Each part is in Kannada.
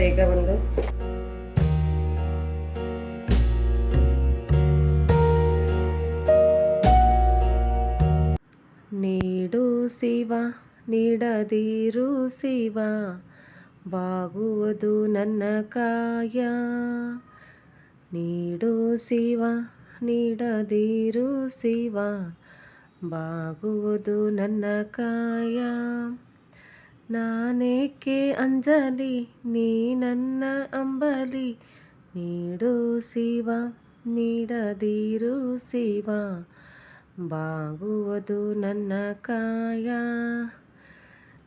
ಬನ್ನಿ ಫ್ರೆಂಡ್ಸ್ ಈಗ ಒಂದು ನೀಡು ಶಿವ ನೀಡದಿರು ಶಿವ ಬಾಗುವುದು ನನ್ನ ಕಾಯ ನೀಡು ಶಿವ ನೀಡದಿರು ಶಿವ ಬಾಗುವುದು ನನ್ನ ಕಾಯ ನಾನೇಕೆ ಅಂಜಲಿ, ನೀ ನನ್ನ ಅಂಬಲಿ. ನೀಡು ಶಿವ, ನೀಡದಿರು ಶಿವ. ಬಾಗುವುದು ನನ್ನ ಕಾಯ.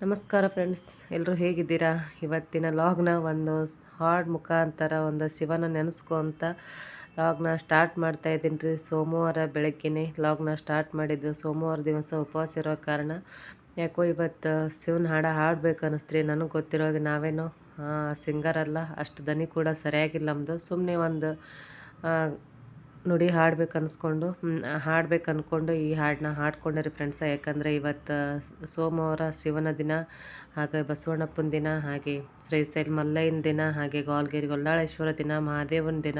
ನಮಸ್ಕಾರ ಫ್ರೆಂಡ್ಸ್ ಎಲ್ಲರೂ ಹೇಗಿದ್ದೀರಾ? ಇವತ್ತಿನ ಲಾಗ್ನ ಒಂದು ಹಾಡ್ ಮುಖಾಂತರ ಒಂದು ಶಿವನ ನೆನೆಸ್ಕೊಂತ ಲಾಗ್ನ ಸ್ಟಾರ್ಟ್ ಮಾಡ್ತಾ ಇದ್ದೀನಿ ರೀ. ಸೋಮವಾರ ಬೆಳಗ್ಗೆನೆ ಲಾಗ್ನ ಸ್ಟಾರ್ಟ್ ಮಾಡಿದ್ದು ಸೋಮವಾರ ದಿವಸ ಉಪವಾಸ ಇರೋ ಕಾರಣ ಯಾಕೋ ಇವತ್ತು ಶಿವನ ಹಾಡ ಹಾಡ್ಬೇಕು ಅನ್ನಿಸ್ತ್ರಿ ನನಗೆ ಗೊತ್ತಿರೋಗೆ ನಾವೇನೋ ಸಿಂಗರ್ ಅಲ್ಲ, ಅಷ್ಟು ದನಿ ಕೂಡ ಸರಿಯಾಗಿಲ್ಲ ನಮ್ಮದು ಸುಮ್ಮನೆ ಒಂದು ನುಡಿ ಹಾಡ್ಬೇಕು ಅನ್ಸ್ಕೊಂಡು ಹಾಡ್ಬೇಕು ಅಂದ್ಕೊಂಡು ಈ ಹಾಡನ್ನ ಹಾಡ್ಕೊಂಡೆ ರೀ ಫ್ರೆಂಡ್ಸ ಯಾಕಂದರೆ ಇವತ್ತು ಸೋಮವಾರ ಶಿವನ ದಿನ, ಹಾಗೆ ಬಸವಣ್ಣಪ್ಪನ ದಿನ, ಹಾಗೆ ಶ್ರೀಶೈಲ ಮಲ್ಲಯ್ಯನ ದಿನ, ಹಾಗೆ ಗೋಲ್ಗೇರಿ ಗೊಲ್ಲಾಳೇಶ್ವರ ದಿನ, ಮಹಾದೇವನ ದಿನ,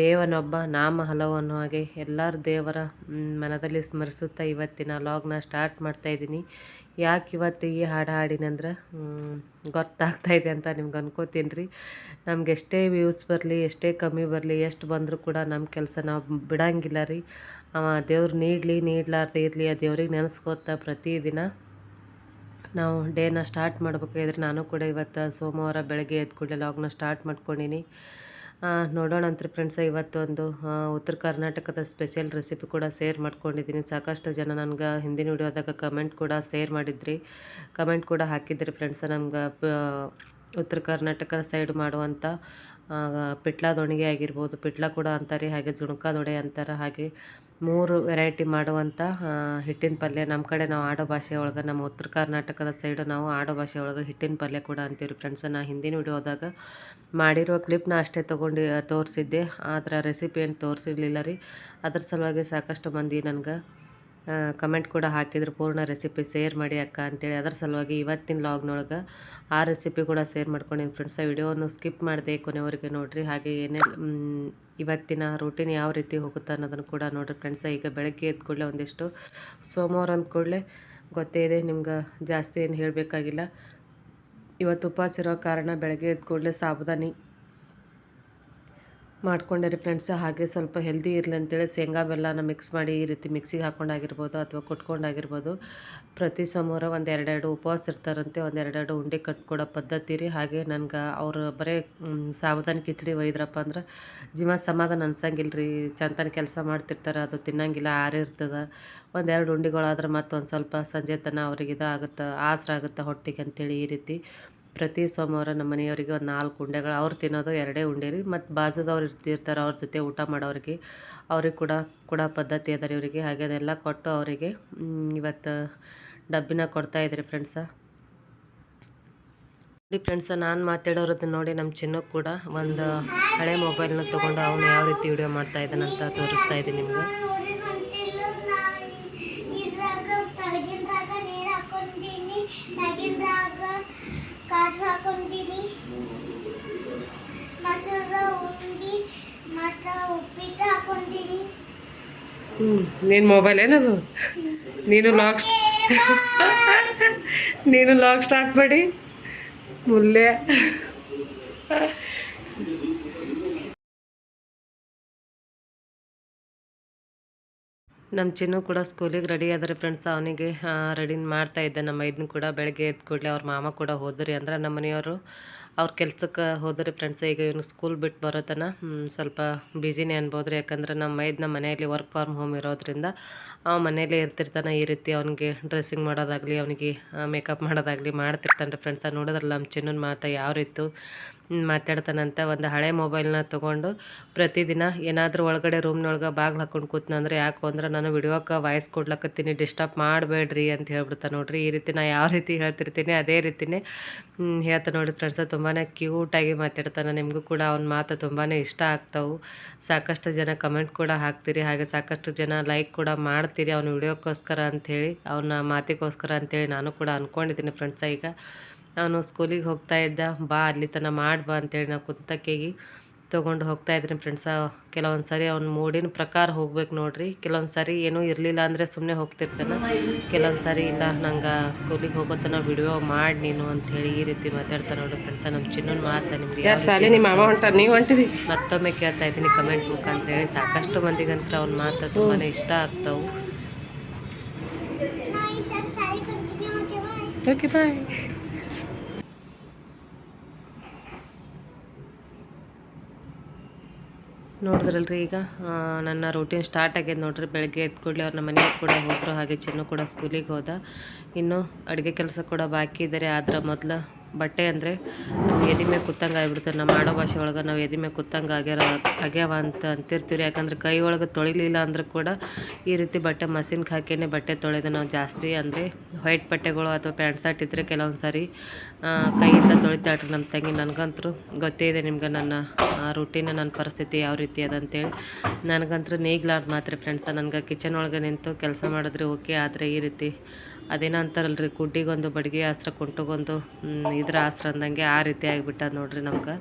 ದೇವನೊಬ್ಬ, ನಾಮ ಹಲವು ಅನ್ನೋ ಹಾಗೆ ಎಲ್ಲರ ದೇವರ ಮನದಲ್ಲಿ ಸ್ಮರಿಸುತ್ತಾ ಇವತ್ತಿನ ಲಾಗ್ನ ಸ್ಟಾರ್ಟ್ ಮಾಡ್ತಾ ಇದ್ದೀನಿ. ಯಾಕೆ ಇವತ್ತು ಈ ಹಾಡು ಹಾಡಿನಂದ್ರೆ ಅಂದ್ರೆ ಗೊತ್ತಾಗ್ತಾ ಇದೆ ಅಂತ ನಿಮ್ಗೆ ಅನ್ಕೋತೀನಿ ರೀ ನಮ್ಗೆ ಎಷ್ಟೇ ವ್ಯೂಸ್ ಬರಲಿ, ಎಷ್ಟೇ ಕಮ್ಮಿ ಬರಲಿ, ಎಷ್ಟು ಬಂದರೂ ಕೂಡ ನಮ್ಮ ಕೆಲಸ ನಾವು ಬಿಡಂಗಿಲ್ಲ ರೀ. ಅವ ದೇವ್ರು ನೀಡಲಿ, ನೀಡ್ಲಾರ್ದೆ ಇರಲಿ, ಆ ದೇವ್ರಿಗೆ ನೆನೆಸ್ಕೋತಾ ಪ್ರತಿದಿನ ನಾವು ಡೇನ ಸ್ಟಾರ್ಟ್ ಮಾಡ್ಬೇಕಾದ್ರೆ ನಾನು ಕೂಡ ಇವತ್ತು ಸೋಮವಾರ ಬೆಳಗ್ಗೆ ಎದ್ದು ಕೂಡಲೇ ಲಾಗ್ನ ಸ್ಟಾರ್ಟ್ ಮಾಡ್ಕೊಂಡಿನಿ. ನೋಡೋಣ ಅಂತ ಫ್ರೆಂಡ್ಸ್ ಇವತ್ತೊಂದು ಉತ್ತರ ಕರ್ನಾಟಕದ ಸ್ಪೆಷಲ್ ರೆಸಿಪಿ ಕೂಡ ಶೇರ್ ಮಾಡ್ಕೊಂಡಿದ್ದೀನಿ. ಸಾಕಷ್ಟು ಜನ ನನಗೆ ಹಿಂದಿನ ವಿಡಿಯೋದಾಗ ಕಮೆಂಟ್ ಕೂಡ ಶೇರ್ ಮಾಡಿದ್ರಿ. ಕಮೆಂಟ್ ಕೂಡ ಹಾಕಿದ್ರಿ ಫ್ರೆಂಡ್ಸ ನಮ್ಗೆ ಉತ್ತರ ಕರ್ನಾಟಕ ಸೈಡ್ ಮಾಡುವಂಥ ಪಿಟ್ಲಾ ದೊಣಿಗೆ ಆಗಿರ್ಬೋದು, ಪಿಟ್ಲಾ ಕೂಡ ಅಂತಾರೆ, ಹಾಗೆ ಜುಣಕ ದೊಡೆ ಅಂತಾರೆ, ಹಾಗೆ ಮೂರು ವೆರೈಟಿ ಮಾಡುವಂಥ ಹಿಟ್ಟಿನ ಪಲ್ಯ. ನಮ್ಮ ಕಡೆ ನಾವು ಆಡೋ ಭಾಷೆ ಒಳಗೆ ನಮ್ಮ ಉತ್ತರ ಕರ್ನಾಟಕದ ಸೈಡು ನಾವು ಆಡೋ ಭಾಷೆ ಒಳಗೆ ಹಿಟ್ಟಿನ ಪಲ್ಯ ಕೂಡ ಅಂತೀವಿ ಫ್ರೆಂಡ್ಸ್ ನಾ ಹಿಂದಿನ ವಿಡಿಯೋದಾಗ ಮಾಡಿರೋ ಕ್ಲಿಪ್ನ ಅಷ್ಟೇ ತೊಗೊಂಡು ತೋರಿಸಿದ್ದೆ. ಆದ್ರೆ ರೆಸಿಪಿ ಏನು ತೋರಿಸಿರ್ಲಿಲ್ಲ ರೀ. ಅದ್ರ ಸಲುವಾಗಿ ಸಾಕಷ್ಟು ಮಂದಿ ನನಗೆ ಕಮೆಂಟ್ ಕೂಡ ಹಾಕಿದ್ರು. ಪೂರ್ಣ ರೆಸಿಪಿ ಶೇರ್ ಮಾಡಿ ಅಕ್ಕ ಅಂತೇಳಿ. ಅದರ ಸಲುವಾಗಿ ಇವತ್ತಿನ ಲಾಗ್ನೊಳಗೆ ಆ ರೆಸಿಪಿ ಕೂಡ ಶೇರ್ ಮಾಡ್ಕೊಂಡಿನಿ ಫ್ರೆಂಡ್ಸ್ ಆ ವಿಡಿಯೋವನ್ನು ಸ್ಕಿಪ್ ಮಾಡಿದೆ ಕೊನೆವರೆಗೆ ನೋಡಿರಿ. ಹಾಗೆ ಏನೇ ಇವತ್ತಿನ ರೂಟೀನ್ ಯಾವ ರೀತಿ ಹೋಗುತ್ತೆ ಅನ್ನೋದನ್ನು ಕೂಡ ನೋಡಿರಿ ಫ್ರೆಂಡ್ಸ ಈಗ ಬೆಳಗ್ಗೆ ಎದ್ದ ಕೂಡಲೇ ಒಂದಿಷ್ಟು ಸೋಮವಾರ ಅಂದ ಕೂಡಲೇ ಗೊತ್ತೇ ಇದೆ, ನಿಮ್ಗೆ ಜಾಸ್ತಿ ಏನು ಹೇಳಬೇಕಾಗಿಲ್ಲ. ಇವತ್ತು ಉಪವಾಸ ಇರೋ ಕಾರಣ ಬೆಳಗ್ಗೆ ಎದ್ದ ಕೂಡಲೇ ಸಾಬುದಾನಿ ಮಾಡ್ಕೊಂಡೆ ರೀ ಫ್ರೆಂಡ್ಸ್ ಹಾಗೆ ಸ್ವಲ್ಪ ಹೆಲ್ದಿ ಇರಲಿ ಅಂತೇಳಿ ಶೇಂಗಾ ಬೆಲ್ಲನ ಮಿಕ್ಸ್ ಮಾಡಿ ಈ ರೀತಿ ಮಿಕ್ಸಿಗೆ ಹಾಕ್ಕೊಂಡಾಗಿರ್ಬೋದು ಅಥವಾ ಕೊಟ್ಕೊಂಡಾಗಿರ್ಬೋದು. ಪ್ರತಿ ಸೋಮವಾರ ಒಂದು ಎರಡೆರಡು ಉಪವಾಸ ಇರ್ತಾರಂತೆ, ಒಂದು ಎರಡೆರಡು ಉಂಡೆ ಕಟ್ಕೊಡೋ ಪದ್ಧತಿ ರೀ. ಹಾಗೆ ನನ್ಗೆ ಅವರು ಬರೀ ಸಾವಧಾನ ಕಿಚಡಿ ಒಯ್ದ್ರಪ್ಪ ಅಂದ್ರೆ ಜೀವ ಸಮಾಧಾನ ಅನ್ಸಂಗಿಲ್ಲ ರೀ. ಚಂತನ ಕೆಲಸ ಮಾಡ್ತಿರ್ತಾರೆ, ಅದು ತಿನ್ನಂಗಿಲ್ಲ ಆರಿರ್ತದೆ ಒಂದೆರಡು ಉಂಡೆಗಳಾದ್ರೆ ಮತ್ತೊಂದು ಸ್ವಲ್ಪ ಸಂಜೆ ತನಕ ಅವ್ರಿಗೆ ಇದಾಗುತ್ತೆ, ಆಸರ ಆಗುತ್ತೆ ಹೊಟ್ಟೆಗೆ ಅಂತೇಳಿ ಈ ರೀತಿ. ಪ್ರತಿ ಸೋಮವಾರ ನಮ್ಮ ಮನೆಯವರಿಗೆ ಒಂದು ನಾಲ್ಕು ಉಂಡೆಗಳು ಅವ್ರು ತಿನ್ನೋದು ಎರಡೇ ಉಂಡೆ ರೀ. ಮತ್ತು ಬಾಜುದವ್ರು ಇರ್ತಿರ್ತಾರೆ, ಅವ್ರ ಜೊತೆ ಊಟ ಮಾಡೋರಿಗೆ, ಅವ್ರಿಗೆ ಕೂಡ ಕೂಡ ಪದ್ಧತಿ ಅದ ರೀ ಇವರಿಗೆ ಹಾಗೆ ಅದೆಲ್ಲ ಕೊಟ್ಟು ಅವರಿಗೆ ಇವತ್ತು ಡಬ್ಬಿನ ಕೊಡ್ತಾ ಇದ್ರಿ ಫ್ರೆಂಡ್ಸ ನೋಡಿ ಫ್ರೆಂಡ್ಸ ನಾನು ಮಾತಾಡೋರದ್ದು ನೋಡಿ ನಮ್ಮ ಚಿನ್ನಕ್ಕೆ ಕೂಡ ಒಂದು ಹಳೆ ಮೊಬೈಲ್ನ ತೊಗೊಂಡು ಅವನು ಯಾವ ರೀತಿ ವಿಡಿಯೋ ಮಾಡ್ತಾ ಇದ್ದಾನಂತ ತೋರಿಸ್ತಾ ಇದ್ದೀನಿ ನಿಮ್ಗೆ ಇದ್ರಾಗ ತಳಗಿನ್ದಾಗ ನೀರು ಹಾಕೊಂತೀನಿ ಮ್ಯಾಗಿನ್ದಾಗ ಕಾಜು ಹಾಕೊಂತೀನಿ ಮೊಸರ ಉಂಡಿ ಮತ್ತು ಉಪ್ಪಿಟ್ಟು ಹಾಕೊಂತೀನಿ ಹ್ಞೂ ನಿನ್ನ ಮೊಬೈಲ್ ಏನದು? ನೀನು ಲಾಕ್ ನೀನು ಲಾಕ್ ಸ್ಟಾರ್ಟ್ ಮಾಡಿ? ಮುಲ್ಲೆ. ನಮ್ಮ ಚಿನ್ನು ಕೂಡ ಸ್ಕೂಲಿಗೆ ರೆಡಿ ಆದರೆ ಫ್ರೆಂಡ್ಸ್ ಅವನಿಗೆ ರೆಡಿ ಮಾಡ್ತಾ ಇದ್ದೆ. ನಮ್ಮ ಇದನ್ನ ಕೂಡ ಬೆಳಗ್ಗೆ ಎದ್ದು ಕೂಡಲೇ ಅವ್ರ ಮಾಮ ಕೂಡ ಹೋದ್ರಿ ಅಂದ್ರೆ ನಮ್ಮ ಮನೆಯವರು. ಅವ್ರ ಕೆಲ್ಸಕ್ಕೆ ಹೋದರೆ ಫ್ರೆಂಡ್ಸ್ ಈಗ ಇವನು ಸ್ಕೂಲ್ ಬಿಟ್ಟು ಬರೋತನ ಸ್ವಲ್ಪ ಬ್ಯುಸಿನೇ ಅನ್ಬೋದು. ರೀ ಯಾಕಂದ್ರೆ ನಮ್ಮ ಮೈದ್ ನಮ್ಮ ಮನೆಯಲ್ಲಿ ವರ್ಕ್ ಫಾರ್ಮ್ ಹೋಮ್ ಇರೋದ್ರಿಂದ ಅವ ಮನೆಯಲ್ಲೇ ಇರ್ತಿರ್ತಾನೆ. ಈ ರೀತಿ ಅವನಿಗೆ ಡ್ರೆಸ್ಸಿಂಗ್ ಮಾಡೋದಾಗಲಿ, ಅವನಿಗೆ ಮೇಕಪ್ ಮಾಡೋದಾಗಲಿ ಮಾಡ್ತಿರ್ತಾನೆ ರೀ ಫ್ರೆಂಡ್ಸ ನೋಡಿದ್ರಲ್ಲ ನಮ್ಮ ಚಿನ್ನನ ಮಾತು ಯಾವ ರೀತಿ ಮಾತಾಡ್ತಾನಂತ ಒಂದು ಹಳೆ ಮೊಬೈಲ್ನ ತೊಗೊಂಡು ಪ್ರತಿದಿನ ಏನಾದರೂ ಒಳಗಡೆ ರೂಮ್ನೊಳಗೆ ಬಾಗ್ಲು ಹಾಕೊಂಡು ಕೂತ್ನಂದ್ರೆ ಯಾಕೋ ಅಂದ್ರೆ ನಾನು ವಿಡಿಯೋಕ್ಕೆ ವಾಯ್ಸ್ ಕೊಡ್ಲಕತ್ತೀನಿ ಡಿಸ್ಟರ್ಬ್ ಮಾಡಬೇಡ್ರಿ ಅಂತ ಹೇಳ್ಬಿಡ್ತಾ ನೋಡ್ರಿ. ಈ ರೀತಿ ನಾನು ಯಾವ ರೀತಿ ಹೇಳ್ತಿರ್ತೀನಿ, ಅದೇ ರೀತಿನೇ ಹೇಳ್ತಾ ನೋಡಿ ಫ್ರೆಂಡ್ಸ ತುಂಬಾ ಕ್ಯೂಟಾಗಿ ಮಾತಾಡ್ತಾನೆ. ನಿಮಗೂ ಕೂಡ ಅವ್ನ ಮಾತು ತುಂಬಾ ಇಷ್ಟ ಆಗ್ತಾವೆ. ಸಾಕಷ್ಟು ಜನ ಕಮೆಂಟ್ ಕೂಡ ಹಾಕ್ತೀರಿ. ಹಾಗೆ ಸಾಕಷ್ಟು ಜನ ಲೈಕ್ ಕೂಡ ಮಾಡ್ತೀರಿ ಅವ್ನ ವಿಡಿಯೋಕ್ಕೋಸ್ಕರ ಅಂಥೇಳಿ ಅವನ ಮಾತಿಗೋಸ್ಕರ ಅಂಥೇಳಿ ನಾನು ಕೂಡ ಅಂದ್ಕೊಂಡಿದ್ದೀನಿ ಫ್ರೆಂಡ್ಸ ಈಗ ಅವನು ಸ್ಕೂಲಿಗೆ ಹೋಗ್ತಾ ಇದ್ದ ಬಾ ಅಲ್ಲಿ ತನಕ ಮಾಡಿ ಬಾ ಅಂತೇಳಿ ನಾವು ಕುಂತಕ್ಕೆಗಿ ತೊಗೊಂಡು ಹೋಗ್ತಾ ಇದ್ರಿ ಫ್ರೆಂಡ್ಸ ಕೆಲವೊಂದು ಸಾರಿ ಅವ್ನ ಮೂಡಿನ ಪ್ರಕಾರ ಹೋಗ್ಬೇಕು ನೋಡ್ರಿ. ಕೆಲವೊಂದು ಸಾರಿ ಏನೂ ಇರಲಿಲ್ಲ ಅಂದರೆ ಸುಮ್ಮನೆ ಹೋಗ್ತಿರ್ತಾನೆ. ಕೆಲವೊಂದು ಸಾರಿ ಇಲ್ಲ ನಂಗೆ ಸ್ಕೂಲಿಗೆ ಹೋಗೋತನ ವಿಡಿಯೋ ಮಾಡಿ ನೀನು ಅಂತ ಹೇಳಿ ಈ ರೀತಿ ಮಾತಾಡ್ತಾನೆ ನೋಡ್ರಿ ಫ್ರೆಂಡ್ಸ ನಮ್ಮ ಚಿನ್ನನ ಮಾತಾ ನಿಮ್ಗೆ ನೀವು ಹೊಂಟಿರಿ. ಮತ್ತೊಮ್ಮೆ ಕೇಳ್ತಾ ಇದ್ದೀನಿ ಕಮೆಂಟ್ ಅಂತ ಹೇಳಿ ಸಾಕಷ್ಟು ಮಂದಿಗಂತ್ರ ಅವ್ನ ಮಾತು ತುಂಬಾ ಇಷ್ಟ ಆಗ್ತಾವು. ಓಕೆ ಬಾಯ್ ನೋಡಿದ್ರಲ್ರಿ ಈಗ ನನ್ನ ರೂಟೀನ್ ಸ್ಟಾರ್ಟ್ ಆಗ್ಯದ ನೋಡ್ರಿ, ಬೆಳಗ್ಗೆ ಎದ್ದು ಕೂಡಲೇ ಅವ್ರ ಮನೆಗೆ ಕೂಡ ಹೋದರು, ಹಾಗೆ ಚಿನ್ನು ಕೂಡ ಸ್ಕೂಲಿಗೆ ಹೋದ. ಇನ್ನು ಅಡುಗೆ ಕೆಲಸ ಕೂಡ ಬಾಕಿ ಇದ್ದಾರೆ ಆದ್ರೆ ಮೊದಲು ಬಟ್ಟೆ ಅಂದರೆ ನಾವು ಎದೆ ಮೇಲೆ ಕುತ್ತಂಗೆ ಆಗ್ಬಿಡ್ತಾರೆ ನಮ್ಮ ಆಡೋ ಭಾಷೆ ಒಳಗೆ ನಾವು ಎದೆ ಮೇಲೆ ಕೂತಂಗೆ ಆಗ್ಯಾರ, ಆಗ್ಯಾವ ಅಂತ ಅಂತಿರ್ತೀವಿ ಯಾಕಂದ್ರೆ ಕೈ ಒಳಗೆ ತೊಳಿಲಿಲ್ಲ ಅಂದ್ರೆ ಕೂಡ ಈ ರೀತಿ ಬಟ್ಟೆ ಮಸಿನ್ಗೆ ಹಾಕಿನೇ ಬಟ್ಟೆ ತೊಳೆದು ನಾವು ಜಾಸ್ತಿ. ಅಂದರೆ ವೈಟ್ ಬಟ್ಟೆಗಳು ಅಥವಾ ಪ್ಯಾಂಟ್ ಶರ್ಟ್ ಇದ್ದರೆ ಕೆಲವೊಂದು ಸಾರಿ ಕೈಯಿಂದ ತೊಳಿತಾಳ್ರಿ ನಮ್ಮ ತಂಗಿ. ನನಗಂತೂ ಗೊತ್ತೇ ಇದೆ ನಿಮ್ಗೆ ನನ್ನ ರೂಟೀನ್ ನನ್ನ ಪರಿಸ್ಥಿತಿ ಯಾವ ರೀತಿ ಅದ ಅಂತೇಳಿ. ನನಗಂತೂ ನೇಗ್ಲಾರ್ದು ಮಾತ್ರ ಫ್ರೆಂಡ್ಸ ನನಗೆ ಕಿಚನ್ ಒಳಗೆ ನಿಂತು ಕೆಲಸ ಮಾಡಿದ್ರೆ ಓಕೆ ಆದರೆ ಈ ರೀತಿ ಅದೇನೋ ಅಂತಾರಲ್ರಿ, ಗುಡ್ಡಿಗೊಂದು, ಬಡಿಗೆ ಆಸ್ತ್ರ, ಕುಂಟಗೊಂದು ಇದ್ರ ಆಸ್ತ್ರ ಅಂದಂಗೆ ಆ ರೀತಿ ಆಗಿಬಿಟ್ಟದ ನೋಡ್ರಿ ನಮ್ಗೆ.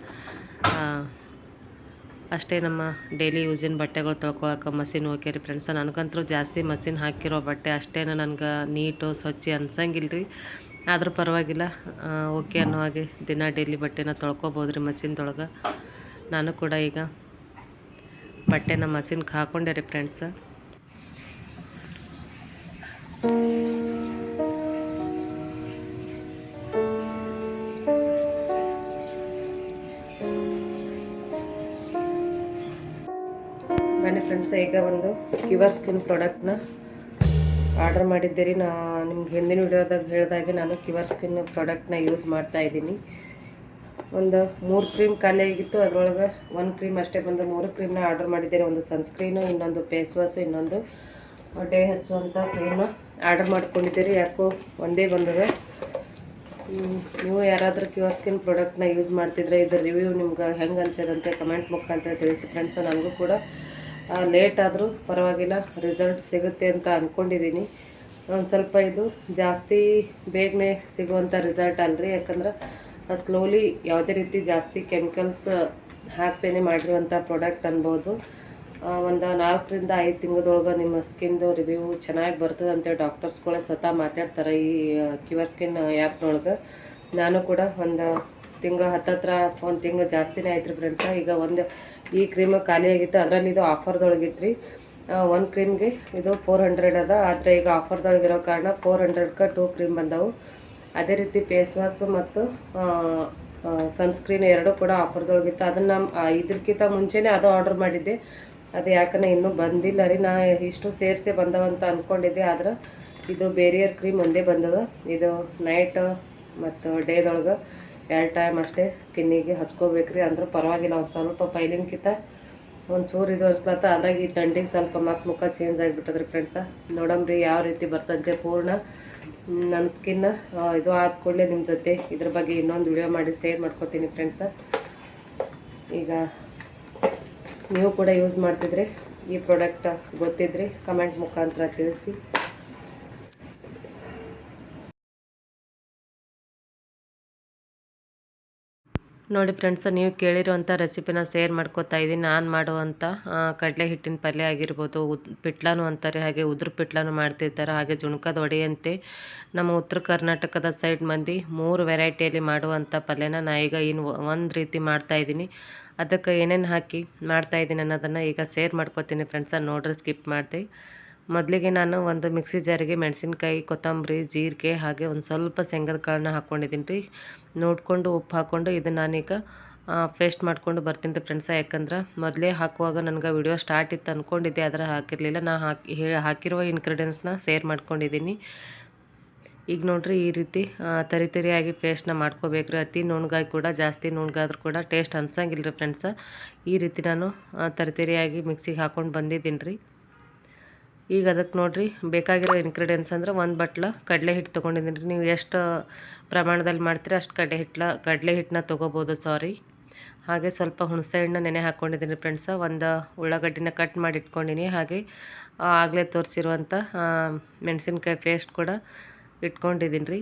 ಅಷ್ಟೇ ನಮ್ಮ ಡೈಲಿ ಯೂಸಿನ ಬಟ್ಟೆಗಳು ತೊಳ್ಕೊಳಕ್ಕೆ ಓಕೆ ರೀ ಫ್ರೆಂಡ್ಸ್ ನನಗಂತೂ ಜಾಸ್ತಿ ಮಸೀನ್ ಹಾಕಿರೋ ಬಟ್ಟೆ ಅಷ್ಟೇನೂ ನನಗೆ ನೀಟು ಸ್ವಚ್ಛ ಅನ್ಸಂಗಿಲ್ಲ ರೀ ಆದರೂ ಪರವಾಗಿಲ್ಲ ಓಕೆ ಅನ್ನೋ ಹಾಗೆ ದಿನ ಡೈಲಿ ಬಟ್ಟೆನ ತೊಳ್ಕೊಬೋದು ರೀ ಮಷಿನ್ದೊಳಗೆ ನಾನು ಕೂಡ ಈಗ ಬಟ್ಟೆನ ಮಷಿನ್ಗೆ ಹಾಕೊಂಡೆ ರೀ ಫ್ರೆಂಡ್ಸ ಬನ್ನಿ ಫ್ರೆಂಡ್ಸ್ ಈಗ ಒಂದು ಕ್ಯೂವರ್ ಸ್ಕಿನ್ ಪ್ರಾಡಕ್ಟ್ನ ಆರ್ಡರ್ ಮಾಡಿದ್ದೆ ರೀ. ನಾ ನಿಮ್ಗೆ ಹಿಂದಿನ ವಿಡಿಯೋದಾಗ ಹೇಳಿದಾಗೆ ನಾನು ಕ್ಯೂವರ್ ಸ್ಕಿನ್ ಪ್ರಾಡಕ್ಟ್ನ ಯೂಸ್ ಮಾಡ್ತಾ ಇದ್ದೀನಿ. ಒಂದು ಮೂರು ಕ್ರೀಮ್ ಖಾಲಿ ಆಗಿತ್ತು. ಅದರೊಳಗೆ ಒಂದು ಕ್ರೀಮ್ ಅಷ್ಟೇ ಬಂದು ಮೂರು ಕ್ರೀಮ್ನ ಆರ್ಡರ್ ಮಾಡಿದ್ದೀರಿ ಒಂದು ಸನ್ಸ್ಕ್ರೀನು ಇನ್ನೊಂದು ಫೇಸ್ ವಾಶ್ ಇನ್ನೊಂದು ಡೇ ಹಚ್ಚುವಂಥ ಕ್ರೀಮ್ನ ಆರ್ಡರ್ ಮಾಡ್ಕೊಂಡಿದ್ದೀರಿ ಯಾಕೋ ಒಂದೇ ಬಂದದ. ನೀವು ಯಾರಾದರೂ ಕ್ಯೂರ್ ಸ್ಕಿನ್ ಪ್ರಾಡಕ್ಟ್ನ ಯೂಸ್ ಮಾಡ್ತಿದ್ರೆ ಇದ್ರ ರಿವ್ಯೂ ನಿಮ್ಗೆ ಹೆಂಗೆ ಅನ್ಸದಂತೆ ಕಮೆಂಟ್ ಮುಖಾಂತರ ತಿಳಿಸಿ ಫ್ರೆಂಡ್ಸ್ ನನಗೂ ಕೂಡ ಲೇಟ್ ಆದರೂ ಪರವಾಗಿಲ್ಲ ರಿಸಲ್ಟ್ ಸಿಗುತ್ತೆ ಅಂತ ಅಂದ್ಕೊಂಡಿದ್ದೀನಿ ಒಂದು ಸ್ವಲ್ಪ ಇದು ಜಾಸ್ತಿ ಬೇಗನೆ ಸಿಗುವಂಥ ರಿಸಲ್ಟ್ ಅಲ್ಲರಿ ಯಾಕಂದ್ರೆ ಸ್ಲೋಲಿ ಯಾವುದೇ ರೀತಿ ಜಾಸ್ತಿ ಕೆಮಿಕಲ್ಸ್ ಹಾಕ್ತೇನೆ ಮಾಡಿರುವಂಥ ಪ್ರಾಡಕ್ಟ್ ಅನ್ಬೋದು. ಒಂದು ನಾಲ್ಕರಿಂದ ಐದು ತಿಂಗಳದೊಳಗೆ ನಿಮ್ಮ ಸ್ಕಿನ್ದು ರಿವ್ಯೂ ಚೆನ್ನಾಗಿ ಬರ್ತದೆ ಅಂತೇಳಿ ಡಾಕ್ಟರ್ಸ್ಗಳೇ ಸ್ವತಃ ಮಾತಾಡ್ತಾರೆ ಈ ಕ್ಯೂರ್ ಸ್ಕಿನ್ ಆ್ಯಪ್ನೊಳಗೆ ನಾನು ಕೂಡ ಒಂದು ತಿಂಗಳು ಹತ್ತತ್ರ, ಒಂದು ತಿಂಗಳು ಜಾಸ್ತಿನೇ ಆಯ್ತು ಫ್ರೆಂಡ್ಸ ಈಗ ಒಂದು ಈ ಕ್ರೀಮ್ ಖಾಲಿ ಆಗಿತ್ತು ಅದರಲ್ಲಿ ಇದು ಆಫರ್ದೊಳಗಿತ್ತು ರೀ ಒಂದು ಕ್ರೀಮ್ಗೆ ಇದು ಫೋರ್ ಹಂಡ್ರೆಡ್ ಅದ. ಆದರೆ ಈಗ ಆಫರ್ದೊಳಗಿರೋ ಕಾರಣ ಫೋರ್ ಹಂಡ್ರೆಡ್ಗೆ ಟೂ ಕ್ರೀಮ್ ಬಂದವು. ಅದೇ ರೀತಿ ಫೇಸ್ ವಾಶು ಮತ್ತು ಸನ್ಸ್ಕ್ರೀನ್ ಎರಡೂ ಕೂಡ ಆಫರ್ದೊಳಗಿತ್ತು. ಅದನ್ನು ಇದಕ್ಕಿಂತ ಮುಂಚೆನೇ ಅದು ಆರ್ಡರ್ ಮಾಡಿದ್ದೆ. ಅದು ಯಾಕಂದ್ರೆ ಇನ್ನೂ ಬಂದಿಲ್ಲ ರೀ. ನಾ ಇಷ್ಟು ಸೇರಿಸಿ ಬಂದವಂತ ಅಂದ್ಕೊಂಡಿದ್ದೆ ಆದ್ರೆ ಇದು ಬೇರಿಯರ್ ಕ್ರೀಮ್ ಒಂದೇ ಬಂದದ. ಇದು ನೈಟ್ ಮತ್ತು ಡೇದೊಳಗೆ. ಎರಡು ಟೈಮ್ ಅಷ್ಟೇ ಸ್ಕಿನ್ನಿಗೆ ಹಚ್ಕೋಬೇಕ್ರಿ ಅಂದ್ರೆ ಪರವಾಗಿಲ್ಲ, ಒಂದು ಸ್ವಲ್ಪ ಪೈಲಿನ್ಕಿಂತ ಒಂದು ಚೂರು ಇದು ಅನ್ಸ್ಲತ್ತ? ಅದ್ರಾಗ ಈ ದಂಡಿಗೆ ಸ್ವಲ್ಪ ಮತ್ತೆ ಮುಖ ಚೇಂಜ್ ಆಗಿಬಿಟ್ಟದ್ರಿ ಫ್ರೆಂಡ್ಸ ನೋಡಮ್ರಿ ಯಾವ ರೀತಿ ಬರ್ತದೆ ಪೂರ್ಣ. ನನ್ನ ಸ್ಕಿನ್ ಇದು ಆದ ಕೂಡಲೇ ನಿಮ್ಮ ಜೊತೆ. ಇದ್ರ ಬಗ್ಗೆ ಇನ್ನೊಂದು ವಿಡಿಯೋ ಮಾಡಿ ಶೇರ್ ಮಾಡ್ಕೊತೀನಿ ಫ್ರೆಂಡ್ಸ ಈಗ ನೀವು ಕೂಡ ಯೂಸ್ ಮಾಡ್ತಿದ್ರೆ ಈ ಪ್ರಾಡಕ್ಟ್ ಗೊತ್ತಿದ್ರೆ ಕಮೆಂಟ್ ಮುಖಾಂತರ ತಿಳಿಸಿ. ನೋಡಿ ಫ್ರೆಂಡ್ಸ್ ನೀವು ಕೇಳಿರುವಂಥ ರೆಸಿಪಿನ ಶೇರ್ ಮಾಡ್ಕೋತಾ ಇದ್ದೀನಿ, ನಾನು ಮಾಡುವಂಥ ಕಡಲೆ ಹಿಟ್ಟಿನ ಪಲ್ಯ ಆಗಿರ್ಬೋದು, ಉದ್, ಪಿಟ್ಲಾನು ಅಂತಾರೆ, ಹಾಗೆ ಉದ್ರ ಪಿಟ್ಲಾನು ಮಾಡ್ತಿರ್ತಾರೆ, ಹಾಗೆ ಜುಣ್ಕದ ಒಡೆಯಂತೆ ನಮ್ಮ ಉತ್ತರ ಕರ್ನಾಟಕದ ಸೈಡ್ ಮಂದಿ ಮೂರು ವೆರೈಟಿಯಲ್ಲಿ ಮಾಡುವಂಥ ಪಲ್ಯನ ನಾನು ಈಗ ಇನ್ನು ಒಂದು ರೀತಿ ಮಾಡ್ತಾ ಇದ್ದೀನಿ. ಅದಕ್ಕೆ ಏನೇನು ಹಾಕಿ ಮಾಡ್ತಾ ಇದ್ದೀನಿ ಅನ್ನೋದನ್ನು ಈಗ ಶೇರ್ ಮಾಡ್ಕೋತೀನಿ ಫ್ರೆಂಡ್ಸ ನೋಡ್ರಿ ಸ್ಕಿಪ್ ಮಾಡಿದೆ. ಮೊದಲಿಗೆ ನಾನು ಒಂದು ಮಿಕ್ಸಿ ಜಾರಿಗೆ ಮೆಣಸಿನ್ಕಾಯಿ, ಕೊತ್ತಂಬರಿ, ಜೀರಿಗೆ ಹಾಗೆ ಒಂದು ಸ್ವಲ್ಪ ಶೇಂಗದ ಕಾಳನ್ನ ಹಾಕ್ಕೊಂಡಿದ್ದೀನಿ ರೀ. ನೋಡಿಕೊಂಡು ಉಪ್ಪು ಹಾಕ್ಕೊಂಡು ಇದನ್ನು ನಾನೀಗ ಪೇಸ್ಟ್ ಮಾಡ್ಕೊಂಡು ಬರ್ತೀನಿ ರೀ ಫ್ರೆಂಡ್ಸ ಯಾಕಂದ್ರೆ ಮೊದಲೇ ಹಾಕುವಾಗ ನನಗೆ ವಿಡಿಯೋ ಸ್ಟಾರ್ಟ್ ಇತ್ತು ಅಂದ್ಕೊಂಡಿದ್ದೆ ಆದರೆ ಹಾಕಿರಲಿಲ್ಲ. ನಾ ಹಾಕಿ ಹಾಕಿರುವ ಇನ್ಗ್ರೀಡಿಯೆಂಟ್ಸ್ನ ಶೇರ್ ಮಾಡ್ಕೊಂಡಿದ್ದೀನಿ. ಈಗ ನೋಡ್ರಿ ಈ ರೀತಿ ತರಿ ತರಿಯಾಗಿ ಪೇಸ್ಟ್ನ ಮಾಡ್ಕೋಬೇಕ್ರಿ ಅತಿ ನುಣ್ಗಾಯಿ ಕೂಡ, ಜಾಸ್ತಿ ನುಣ್ಗಾದ್ರೂ ಕೂಡ ಟೇಸ್ಟ್ ಅನ್ಸಂಗಿಲ್ಲ ರೀ ಫ್ರೆಂಡ್ಸ ಈ ರೀತಿ ನಾನು ತರಿ ತರಿಯಾಗಿ ಮಿಕ್ಸಿಗೆ ಹಾಕೊಂಡು ಬಂದಿದ್ದೀನಿ ರೀ. ಈಗ ಅದಕ್ಕೆ ನೋಡಿರಿ, ಬೇಕಾಗಿರೋ ಇಂಗ್ರೀಡಿಯೆಂಟ್ಸ್ ಅಂದ್ರೆ ಒಂದು ಬಟ್ಲ ಕಡಲೆ ಹಿಟ್ಟು ತೊಗೊಂಡಿದ್ದೀನಿ ರೀ. ನೀವು ಎಷ್ಟು ಪ್ರಮಾಣದಲ್ಲಿ ಮಾಡ್ತೀರಿ ಅಷ್ಟು ಕಡಲೆ ಹಿಟ್ಲ, ಕಡಲೆ ಹಿಟ್ಟನ್ನ ತೊಗೋಬೋದು ಸಾರಿ ಹಾಗೆ ಸ್ವಲ್ಪ ಹುಣಸೆ ಹಣ್ಣು ನೆನೆ ಹಾಕ್ಕೊಂಡಿದ್ದೀನಿ ಫ್ರೆಂಡ್ಸ ಒಂದು ಉಳ್ಳಾಗಡ್ಡಿನ ಕಟ್ ಮಾಡಿ ಇಟ್ಕೊಂಡಿನಿ. ಹಾಗೆ ಆಗಲೇ ತೋರಿಸಿರುವಂಥ ಮೆಣಸಿನ್ಕಾಯಿ ಪೇಸ್ಟ್ ಕೂಡ ಇಟ್ಕೊಂಡಿದ್ದೀನಿ ರೀ.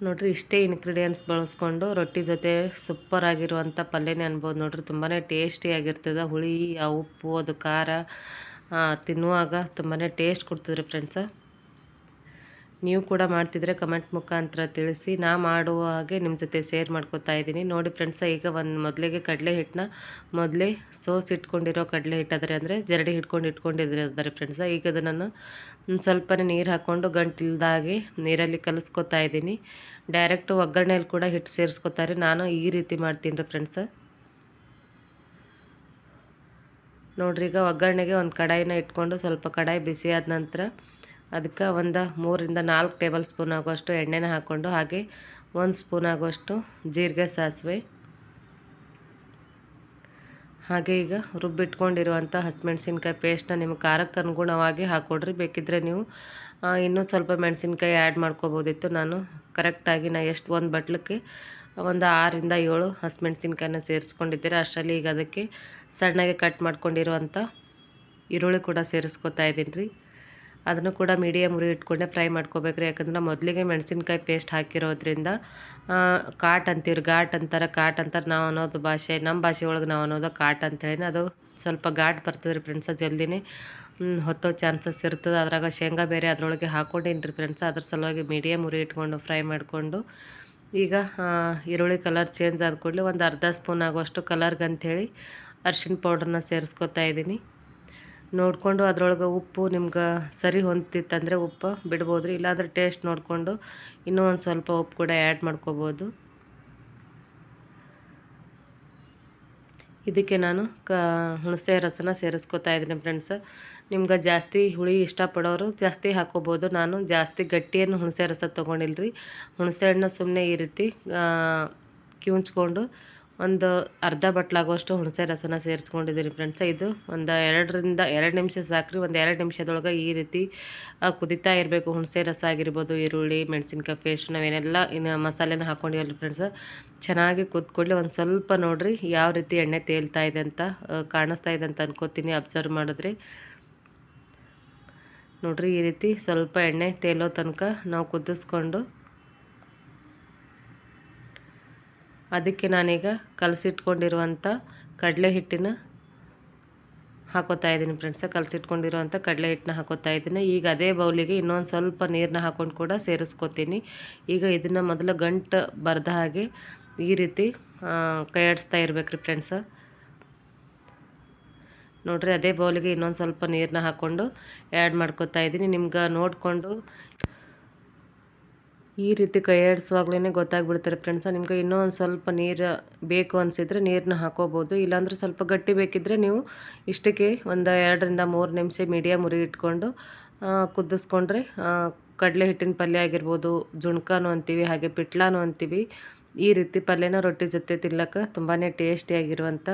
ನೋಡ್ರಿ ಇಷ್ಟೇ ಇನ್ಗ್ರೀಡಿಯೆಂಟ್ಸ್ ಬಳಸ್ಕೊಂಡು ರೊಟ್ಟಿ ಜೊತೆ ಸೂಪರ್ ಆಗಿರುವಂಥ ಪಲ್ಯನೇ ಅನ್ಬೋದು ನೋಡ್ರಿ. ತುಂಬಾ ಟೇಸ್ಟಿಯಾಗಿರ್ತದೆ ಹುಳಿ, ಆ ಉಪ್ಪು, ಅದು ಖಾರ ತಿನ್ನುವಾಗ ತುಂಬಾ ಟೇಸ್ಟ್ ಕೊಡ್ತದ್ರಿ ಫ್ರೆಂಡ್ಸ ನೀವು ಕೂಡ ಮಾಡ್ತಿದ್ರೆ ಕಮೆಂಟ್ ಮುಖಾಂತರ ತಿಳಿಸಿ. ನಾ ಮಾಡುವ ಹಾಗೆ ನಿಮ್ಮ ಜೊತೆ ಶೇರ್ ಮಾಡ್ಕೊತಾ ಇದ್ದೀನಿ. ನೋಡಿ ಫ್ರೆಂಡ್ಸ, ಈಗ ಒಂದು ಮೊದಲಿಗೆ ಕಡಲೆ ಹಿಟ್ಟನ್ನ ಮೊದಲೇ ಸೋಸ್ ಇಟ್ಕೊಂಡಿರೋ ಕಡಲೆ ಹಿಟ್ಟಾದರೆ ಅದರ ಜರಡಿ ಹಿಡ್ಕೊಂಡು ಇಟ್ಕೊಂಡಿದ್ರೆ ಫ್ರೆಂಡ್ಸ. ಈಗ ಅದನ್ನು ಸ್ವಲ್ಪನೇ ನೀರು ಹಾಕ್ಕೊಂಡು ಗಂಟಿಲ್ದಾಗೆ ನೀರಲ್ಲಿ ಕಲಿಸ್ಕೊತಾ ಇದ್ದೀನಿ. ಡೈರೆಕ್ಟ್ ಒಗ್ಗರಣೆಯಲ್ಲಿ ಕೂಡ ಹಿಟ್ಟು ಸೇರಿಸ್ಕೊತಾರೆ. ನಾನು ಈ ರೀತಿ ಮಾಡ್ತೀನಿ ರೀ ಫ್ರೆಂಡ್ಸ. ನೋಡ್ರಿ, ಈಗ ಒಗ್ಗರಣೆಗೆ ಒಂದು ಕಡಾಯಿನ ಇಟ್ಕೊಂಡು ಸ್ವಲ್ಪ ಕಡಾಯಿ ಬಿಸಿ ಆದ ನಂತರ ಅದಕ್ಕೆ ಒಂದು ಮೂರಿಂದ ನಾಲ್ಕು ಟೇಬಲ್ ಸ್ಪೂನ್ ಆಗುವಷ್ಟು ಎಣ್ಣೆನ ಹಾಕ್ಕೊಂಡು ಹಾಗೆ ಒಂದು ಸ್ಪೂನ್ ಆಗುವಷ್ಟು ಜೀರಿಗೆ ಸಾಸಿವೆ. ಹಾಗೆ ಈಗ ರುಬ್ಬಿಟ್ಕೊಂಡಿರುವಂಥ ಹಸಿಮೆಣ್ಸಿನ್ಕಾಯಿ ಪೇಸ್ಟ್ನ ನಿಮ್ಗೆ ಖಾರಕ್ಕೆ ಅನುಗುಣವಾಗಿ ಹಾಕ್ಕೊಡ್ರಿ ಬೇಕಿದ್ದರೆ ನೀವು ಇನ್ನೂ ಸ್ವಲ್ಪ ಮೆಣಸಿನ್ಕಾಯಿ ಆ್ಯಡ್ ಮಾಡ್ಕೋಬೋದಿತ್ತು. ನಾನು ಕರೆಕ್ಟಾಗಿ ನಾ ಎಷ್ಟು ಒಂದು ಬಟ್ಲಕ್ಕೆ ಒಂದು ಆರಿಂದ ಏಳು ಹಸಿಮೆಣ್ಸಿನ್ಕಾಯಿನ ಸೇರಿಸ್ಕೊಂಡಿದ್ದೀರ. ಅಷ್ಟರಲ್ಲಿ ಈಗ ಅದಕ್ಕೆ ಸಣ್ಣಗೆ ಕಟ್ ಮಾಡ್ಕೊಂಡಿರುವಂಥ ಈರುಳ್ಳಿ ಕೂಡ ಸೇರಿಸ್ಕೊತಾ ಇದ್ದೀನಿ ರೀ. ಅದನ್ನು ಕೂಡ ಮೀಡಿಯಮ್ ಉರಿ ಇಟ್ಕೊಂಡೆ ಫ್ರೈ ಮಾಡ್ಕೋಬೇಕ್ರಿ. ಯಾಕಂದ್ರೆ ಮೊದಲಿಗೆ ಮೆಣಸಿನ್ಕಾಯಿ ಪೇಸ್ಟ್ ಹಾಕಿರೋದ್ರಿಂದ ಕಾಟ್ ಅಂತೀವ್ರಿ. ಘಾಟ್ ಅಂತಾರೆ, ಕಾಟ್ ಅಂತಾರೆ ನಾವು ಅನ್ನೋದು ಭಾಷೆ ನಮ್ಮ ಭಾಷೆ ಒಳಗೆ ನಾವು ಅನ್ನೋದು ಕಾಟ್ ಅಂತೇಳಿ ಅದು ಸ್ವಲ್ಪ ಘಾಟ್ ಬರ್ತದೆ ರೀ ಫ್ರೆಂಡ್ಸ ಜಲ್ದಿನೇ ಹೊತ್ತೋ ಚಾನ್ಸಸ್ ಇರ್ತದೆ. ಅದ್ರಾಗ ಶೇಂಗಾ ಬೇರೆ ಅದರೊಳಗೆ ಹಾಕ್ಕೊಂಡೀನಿ ರೀ ಫ್ರೆಂಡ್ಸ್ ಅದ್ರ ಸಲುವಾಗಿ ಮೀಡಿಯಮ್ ಉರಿ ಇಟ್ಕೊಂಡು ಫ್ರೈ ಮಾಡಿಕೊಂಡು, ಈಗ ಈರುಳ್ಳಿ ಕಲರ್ ಚೇಂಜ್ ಆದ ಕೂಡಲೇ ಒಂದು ಅರ್ಧ ಸ್ಪೂನ್ ಆಗುವಷ್ಟು ಕಲರ್ಗೆ ಅಂಥೇಳಿ ಅರ್ಶಿಣ ಪೌಡ್ರನ್ನ ಸೇರಿಸ್ಕೊತಾ ಇದ್ದೀನಿ ನೋಡಿಕೊಂಡು ಅದ್ರೊಳಗೆ ಉಪ್ಪು ನಿಮ್ಗೆ ಸರಿ ಹೊಂದ್ತಿತ್ತಂದರೆ ಉಪ್ಪು ಬಿಡ್ಬೋದು ರೀ ಇಲ್ಲಾಂದ್ರೆ ಟೇಸ್ಟ್ ನೋಡಿಕೊಂಡು ಇನ್ನೂ ಒಂದು ಸ್ವಲ್ಪ ಉಪ್ಪು ಕೂಡ ಆ್ಯಡ್ ಮಾಡ್ಕೋಬೋದು. ಇದಕ್ಕೆ ನಾನು ಕ ಹುಣಸೆ ರಸನ ಸೇರಿಸ್ಕೊತಾ ಇದ್ದೀನಿ ಫ್ರೆಂಡ್ಸ್ ನಿಮ್ಗೆ ಜಾಸ್ತಿ ಹುಳಿ ಇಷ್ಟಪಡೋರು ಜಾಸ್ತಿ ಹಾಕೋಬೋದು. ನಾನು ಜಾಸ್ತಿ ಗಟ್ಟಿಯನ್ನು ಹುಣಸೆ ರಸ ತೊಗೊಂಡಿಲ್ಲ ರೀ ಹುಣಸೆ ಹಣ್ಣು ಸುಮ್ಮನೆ ಈ ರೀತಿ ಕಿವುಂಚ್ಕೊಂಡು ಒಂದು ಅರ್ಧ ಬಟ್ಲಾಗುವಷ್ಟು ಹುಣಸೆ ರಸನ ಸೇರಿಸ್ಕೊಂಡಿದ್ದೀನಿ ಫ್ರೆಂಡ್ಸ್ ಇದು ಒಂದು ಎರಡರಿಂದ ಎರಡು ನಿಮಿಷ ಸಾಕ್ರಿ, ಒಂದು ಎರಡು ನಿಮಿಷದೊಳಗೆ ಈ ರೀತಿ ಕುದಿತಾ ಇರಬೇಕು. ಹುಣಸೆ ರಸ ಆಗಿರ್ಬೋದು, ಈರುಳ್ಳಿ, ಮೆಣಸಿನ್ಕಾಯಿ ಪೇಸ್ಟ್ ನಾವೇನೆಲ್ಲ ಇನ್ನು ಮಸಾಲೆನ ಹಾಕ್ಕೊಂಡಿವಲ್ಲ ಫ್ರೆಂಡ್ಸ್ ಚೆನ್ನಾಗಿ ಕುದ್ಕೊಳ್ಳಿ ಒಂದು ಸ್ವಲ್ಪ ನೋಡಿರಿ ಯಾವ ರೀತಿ ಎಣ್ಣೆ ತೇಲ್ತಾ ಇದೆ ಅಂತ ಕಾಣಿಸ್ತಾ ಇದೆ ಅಂತ ಅನ್ಕೋತೀನಿ ಅಬ್ಸರ್ವ್ ಮಾಡಿದ್ರಿ. ನೋಡಿರಿ ಈ ರೀತಿ ಸ್ವಲ್ಪ ಎಣ್ಣೆ ತೇಲೋ ತನಕ ನಾವು ಕುದಿಸ್ಕೊಂಡು ಅದಕ್ಕೆ ನಾನೀಗ ಕಲಸಿಟ್ಕೊಂಡಿರುವಂಥ ಕಡಲೆ ಹಿಟ್ಟಿನ ಹಾಕೋತಾ ಇದ್ದೀನಿ ಫ್ರೆಂಡ್ಸ. ಕಲಸಿಟ್ಕೊಂಡಿರುವಂಥ ಕಡಲೆ ಹಿಟ್ಟನ್ನ ಹಾಕೋತಾ ಇದ್ದೀನಿ. ಈಗ ಅದೇ ಬೌಲಿಗೆ ಇನ್ನೊಂದು ಸ್ವಲ್ಪ ನೀರನ್ನ ಹಾಕ್ಕೊಂಡು ಕೂಡ ಸೇರಿಸ್ಕೊತೀನಿ. ಈಗ ಇದನ್ನು ಮೊದಲು ಗಂಟು ಬರೆದ ಹಾಗೆ ಈ ರೀತಿ ಕೈಯಾಡಿಸ್ತಾ ಇರ್ಬೇಕು ರೀ ಫ್ರೆಂಡ್ಸ. ನೋಡಿರಿ, ಅದೇ ಬೌಲಿಗೆ ಇನ್ನೊಂದು ಸ್ವಲ್ಪ ನೀರನ್ನ ಹಾಕ್ಕೊಂಡು ಆ್ಯಡ್ ಮಾಡ್ಕೋತಾ ಇದ್ದೀನಿ. ನಿಮ್ಗೆ ನೋಡಿಕೊಂಡು ಈ ರೀತಿ ಕೈ ಆಡಿಸುವಾಗ್ಲೇ ಗೊತ್ತಾಗ್ಬಿಡ್ತಾರೆ ಫ್ರೆಂಡ್ಸ ನಿಮ್ಗೆ ಇನ್ನೂ ಒಂದು ಸ್ವಲ್ಪ ನೀರು ಬೇಕು ಅನಿಸಿದ್ರೆ ನೀರನ್ನ ಹಾಕೋಬೋದು. ಇಲ್ಲಾಂದರೆ ಸ್ವಲ್ಪ ಗಟ್ಟಿ ಬೇಕಿದ್ದರೆ ನೀವು ಇಷ್ಟಕ್ಕೆ ಒಂದು ಎರಡರಿಂದ ಮೂರು ನಿಮಿಷ ಮೀಡಿಯಮ್ ಉರಿ ಇಟ್ಕೊಂಡು ಕುದಿಸ್ಕೊಂಡ್ರೆ ಕಡಲೆ ಹಿಟ್ಟಿನ ಪಲ್ಯ ಆಗಿರ್ಬೋದು, ಜುಣ್ಕಾನು ಅಂತೀವಿ, ಹಾಗೆ ಪಿಟ್ಲಾನು ಅಂತೀವಿ. ಈ ರೀತಿ ಪಲ್ಯನ ರೊಟ್ಟಿ ಜೊತೆ ತಿನ್ಲಕ್ಕೆ ತುಂಬಾ ಟೇಸ್ಟಿಯಾಗಿರುವಂಥ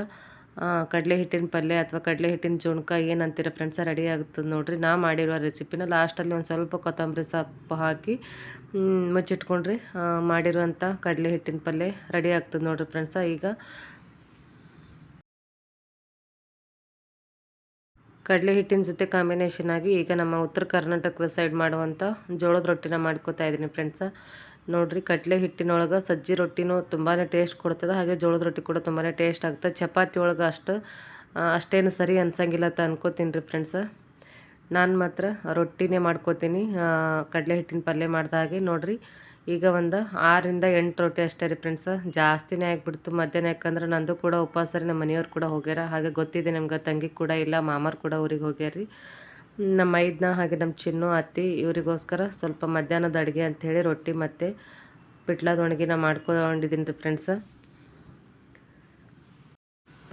ಕಡಲೆ ಹಿಟ್ಟಿನ ಪಲ್ಯ ಅಥವಾ ಕಡಲೆ ಹಿಟ್ಟಿನ ಜುಣ್ಕ ಏನಂತೀರ ಫ್ರೆಂಡ್ಸ ರೆಡಿ ಆಗ್ತದೆ ನೋಡಿರಿ. ನಾ ಮಾಡಿರೋ ರೆಸಿಪಿನ ಲಾಸ್ಟಲ್ಲಿ ಒಂದು ಸ್ವಲ್ಪ ಕೊತ್ತಂಬರಿ ಸೊಪ್ಪು ಹಾಕಿ ಮುಚ್ಚಿಟ್ಕೊಂಡ್ರಿ. ಮಾಡಿರುವಂಥ ಕಡಲೆ ಹಿಟ್ಟಿನ ಪಲ್ಯ ರೆಡಿ ಆಗ್ತದೆ ನೋಡ್ರಿ ಫ್ರೆಂಡ್ಸ ಈಗ ಕಡಲೆ ಹಿಟ್ಟಿನ ಜೊತೆ ಕಾಂಬಿನೇಷನ್ ಆಗಿ ಈಗ ನಮ್ಮ ಉತ್ತರ ಕರ್ನಾಟಕದ ಸೈಡ್ ಮಾಡುವಂಥ ಜೋಳದ ರೊಟ್ಟಿನ ಮಾಡ್ಕೋತಾ ಇದ್ದೀನಿ ಫ್ರೆಂಡ್ಸ ನೋಡ್ರಿ, ಕಡಲೆ ಹಿಟ್ಟಿನೊಳಗೆ ಸಜ್ಜಿ ರೊಟ್ಟಿನೂ ತುಂಬಾ ಟೇಸ್ಟ್ ಕೊಡ್ತದೆ, ಹಾಗೆ ಜೋಳದ ರೊಟ್ಟಿ ಕೂಡ ತುಂಬಾ ಟೇಸ್ಟ್ ಆಗ್ತದೆ. ಚಪಾತಿ ಒಳಗೆ ಅಷ್ಟು ಅಷ್ಟೇನು ಸರಿ ಅನ್ಸಂಗಿಲ್ಲ ಅಂತ ಅನ್ಕೋತೀನಿ ರೀ ಫ್ರೆಂಡ್ಸ ನಾನು ಮಾತ್ರ ರೊಟ್ಟಿನೇ ಮಾಡ್ಕೋತೀನಿ. ಕಡಲೆ ಹಿಟ್ಟಿನ ಪಲ್ಯ ಮಾಡ್ದ ಹಾಗೆ. ನೋಡಿರಿ, ಈಗ ಒಂದು ಆರರಿಂದ ಎಂಟು ರೊಟ್ಟಿ ಅಷ್ಟೇ ರೀ ಫ್ರೆಂಡ್ಸ್ ಜಾಸ್ತಿನೇ ಆಗಿಬಿಡ್ತು ಮಧ್ಯಾಹ್ನ. ಯಾಕಂದ್ರೆ ನಂದು ಕೂಡ ಉಪವಾಸ ರೀ, ನಮ್ಮ ಮನೆಯವ್ರು ಕೂಡ ಹೋಗ್ಯಾರ. ಹಾಗೆ ಗೊತ್ತಿದೆ ನಮ್ಗೆ, ತಂಗಿ ಕೂಡ ಇಲ್ಲ, ಮಾಮಾರು ಕೂಡ ಊರಿಗೆ ಹೋಗ್ಯಾರ. ನಮ್ಮ ಐದನ್ನ ಹಾಗೆ ನಮ್ಮ ಚಿನ್ನು, ಅತ್ತಿ ಇವರಿಗೋಸ್ಕರ ಸ್ವಲ್ಪ ಮಧ್ಯಾಹ್ನದ ಅಡುಗೆ ಅಂಥೇಳಿ ರೊಟ್ಟಿ ಮತ್ತು ಪಿಟ್ಲದ ಒಣಗಿನ ಮಾಡ್ಕೊಂಡಿದ್ದೀನಿ ರೀ ಫ್ರೆಂಡ್ಸ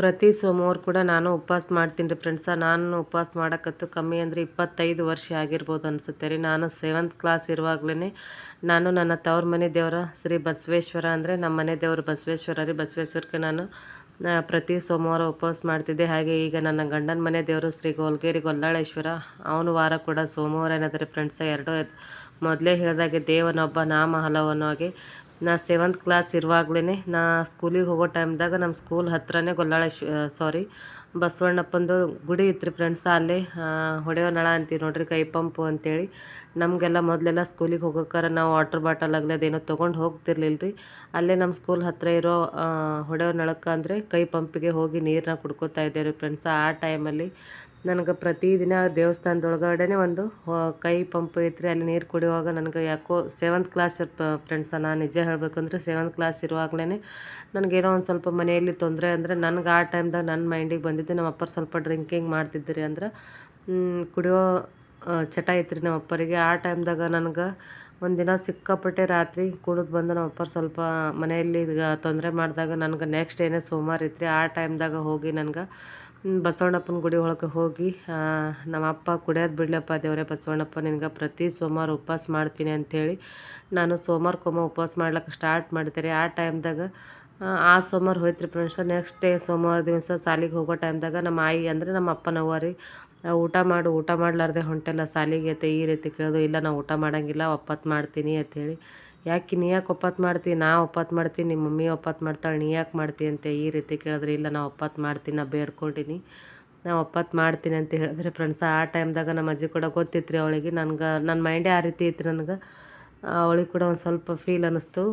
ಪ್ರತಿ ಸೋಮವಾರ ಕೂಡ ನಾನು ಉಪವಾಸ ಮಾಡ್ತೀನಿ ರೀ ಫ್ರೆಂಡ್ಸ ನಾನು ಉಪವಾಸ ಮಾಡೋಕ್ಕತ್ತು ಕಮ್ಮಿ ಅಂದರೆ ಇಪ್ಪತ್ತೈದು ವರ್ಷ ಆಗಿರ್ಬೋದು ಅನಿಸುತ್ತೆ ರೀ. ನಾನು ಸೆವೆಂತ್ ಕ್ಲಾಸ್ ಇರುವಾಗಲೇ ನಾನು ನನ್ನ ತವ್ರ ಮನೆ ದೇವರ ಶ್ರೀ ಬಸವೇಶ್ವರ ಅಂದರೆ ನಮ್ಮ ಮನೆ ದೇವರು ಬಸವೇಶ್ವರ ರೀ. ಬಸವೇಶ್ವರಕ್ಕೆ ನಾನು ಪ್ರತಿ ಸೋಮವಾರ ಉಪವಾಸ ಮಾಡ್ತಿದ್ದೆ. ಹಾಗೆ ಈಗ ನನ್ನ ಗಂಡನ ಮನೆ ದೇವರು ಶ್ರೀ ಗೋಲ್ಗೇರಿ ಗೊಲ್ಲಾಳೇಶ್ವರ, ಅವನು ವಾರ ಕೂಡ ಸೋಮವಾರ ಏನಾದರೆ ಫ್ರೆಂಡ್ಸ ಎರಡೂ ಮೊದಲೇ ಹೇಳಿದಾಗೆ ದೇವನೊಬ್ಬ ನಾಮ ಹಲವನು ನಾ ಸೆವೆಂತ್ ಕ್ಲಾಸ್ ಇರುವಾಗಲೇ ನಾ ಸ್ಕೂಲಿಗೆ ಹೋಗೋ ಟೈಮ್ದಾಗ ನಮ್ಮ ಸ್ಕೂಲ್ ಹತ್ರನೇ ಗೊಲ್ಲಾಳ ಸಾರಿ ಬಸವಣ್ಣಪ್ಪಂದು ಗುಡಿ ಇತ್ತು ಫ್ರೆಂಡ್ಸ್ ಅಲ್ಲಿ ಹೊಡೆಯೋ ನಳ ಅಂತೀವಿ ನೋಡ್ರಿ ಕೈ ಪಂಪು ಅಂತೇಳಿ. ನಮಗೆಲ್ಲ ಮೊದಲೆಲ್ಲ ಸ್ಕೂಲಿಗೆ ಹೋಗೋಕ್ಕಾರ ನಾವು ವಾಟರ್ ಬಾಟಲ್ ಆಗಲಿ ಅದೇನೋ ತೊಗೊಂಡು ಹೋಗ್ತಿರ್ಲಿಲ್ಲ ರೀ ಅಲ್ಲೇ ನಮ್ಮ ಸ್ಕೂಲ್ ಹತ್ತಿರ ಇರೋ ಹೊಡೆಯೋ ನಳಕ್ಕೆ ಅಂದರೆ ಕೈ ಪಂಪಿಗೆ ಹೋಗಿ ನೀರನ್ನ ಕುಡ್ಕೋತಾ ಇದ್ದೇವೆ ರೀ ಫ್ರೆಂಡ್ಸ್ ಆ ಟೈಮಲ್ಲಿ ನನಗೆ ಪ್ರತಿದಿನ ದೇವಸ್ಥಾನದೊಳಗಡೆನೇ ಒಂದು ಕೈ ಪಂಪ್ ಐತ್ರಿ ಅಲ್ಲಿ ನೀರು ಕುಡಿಯುವಾಗ ನನಗೆ ಯಾಕೋ ಸೆವೆಂತ್ ಕ್ಲಾಸ್ ಫ್ರೆಂಡ್ಸ ನಾನು ನಿಜ ಹೇಳಬೇಕಂದ್ರೆ ಸೆವೆಂತ್ ಕ್ಲಾಸ್ ಇರುವಾಗಲೇ ನನಗೇನೋ ಒಂದು ಸ್ವಲ್ಪ ಮನೆಯಲ್ಲಿ ತೊಂದರೆ ಅಂದರೆ ನನಗೆ ಆ ಟೈಮ್ದಾಗ ನನ್ನ ಮೈಂಡಿಗೆ ಬಂದಿದ್ದು ನಮ್ಮ ಅಪ್ಪರು ಸ್ವಲ್ಪ ಡ್ರಿಂಕಿಂಗ್ ಮಾಡ್ತಿದ್ದಿರಿ ಅಂದ್ರೆ ಕುಡಿಯೋ ಚಟ ಐತ್ರಿ ನಮ್ಮ ಅಪ್ಪರಿಗೆ. ಆ ಟೈಮ್ದಾಗ ನನಗೆ ಒಂದಿನ ಸಿಕ್ಕಾಪಟ್ಟೆ ರಾತ್ರಿ ಕುಡಿದು ಬಂದು ನಮ್ಮ ಅಪ್ಪರು ಸ್ವಲ್ಪ ಮನೆಯಲ್ಲಿ ತೊಂದರೆ ಮಾಡಿದಾಗ ನನಗೆ ನೆಕ್ಸ್ಟ್ ಏನೇ ಸೋಮವಾರ ಇತ್ತು ಆ ಟೈಮ್ದಾಗ ಹೋಗಿ ನನಗೆ ಬಸವಣ್ಣಪ್ಪನ ಗುಡಿ ಒಳಗೆ ಹೋಗಿ ನಮ್ಮ ಅಪ್ಪ ಕುಡಿಯೋದು ಬಿಡ್ಲಪ್ಪ ದೇವರೇ ಬಸವಣ್ಣಪ್ಪ, ನಿನಗೆ ಪ್ರತಿ ಸೋಮವಾರ ಉಪವಾಸ ಮಾಡ್ತೀನಿ ಅಂಥೇಳಿ ನಾನು ಸೋಮವಾರಕ್ಕೊಮ್ಮೆ ಉಪವಾಸ ಮಾಡ್ಲಿಕ್ಕೆ ಸ್ಟಾರ್ಟ್ ಮಾಡ್ತಾರೆ ಆ ಟೈಮ್ದಾಗ ಆ ಸೋಮವಾರ ಹೋಯ್ತು ರೀ ಫ್ರೆಂಡ್ಸ್ ನೆಕ್ಸ್ಟ್ ಡೇ ಸೋಮವಾರ ದಿವಸ ಸಾಲಿಗೆ ಹೋಗೋ ಟೈಮ್ದಾಗ ನಮ್ಮ ಆಯಿ ಅಂದರೆ ನಮ್ಮ ಅಪ್ಪನವ್ವ ರೀ ಊಟ ಮಾಡು, ಊಟ ಮಾಡ್ಲಾರ್ದೆ ಹೊಂಟೆಲ್ಲ ಸಾಲಿಗೆ ಐತೆ ಈ ರೀತಿ ಕೇಳೋದು ಇಲ್ಲ ನಾವು ಊಟ ಮಾಡೋಂಗಿಲ್ಲ ಒಪ್ಪತ್ತು ಮಾಡ್ತೀನಿ ಅಂಥೇಳಿ ಯಾಕೆ ನೀ ಯಾಕೆ ಒಪ್ಪತ್ತು ಮಾಡ್ತಿ? ನಾ ಒಪ್ಪತ್ತು ಮಾಡ್ತೀನಿ ನಿಮ್ಮ ಮಮ್ಮಿ ಒಪ್ಪತ್ತು ಮಾಡ್ತಾಳೆ, ನೀ ಯಾಕೆ ಮಾಡ್ತಿ ಅಂತ ಈ ರೀತಿ ಕೇಳಿದ್ರೆ, ಇಲ್ಲ ನಾ ಒಪ್ಪತ್ತು ಮಾಡ್ತೀನಿ, ನಾ ಬೇಡ್ಕೊಂಡಿನಿ, ನಾ ಒಪ್ಪತ್ತು ಮಾಡ್ತೀನಿ ಅಂತ ಹೇಳಿದ್ರೆ ಫ್ರೆಂಡ್ಸ್ ಆ ಟೈಮ್ದಾಗ ನಮ್ಮ ಅಜ್ಜಿ ಕೂಡ ಗೊತ್ತಿತ್ತು ರೀ ಅವಳಿಗೆ. ನನ್ಗೆ ನನ್ನ ಮೈಂಡೇ ಆ ರೀತಿ ಇತ್ತು ನನಗೆ. ಅವಳಿಗೆ ಕೂಡ ಒಂದು ಸ್ವಲ್ಪ ಫೀಲ್ ಅನ್ನಿಸ್ತು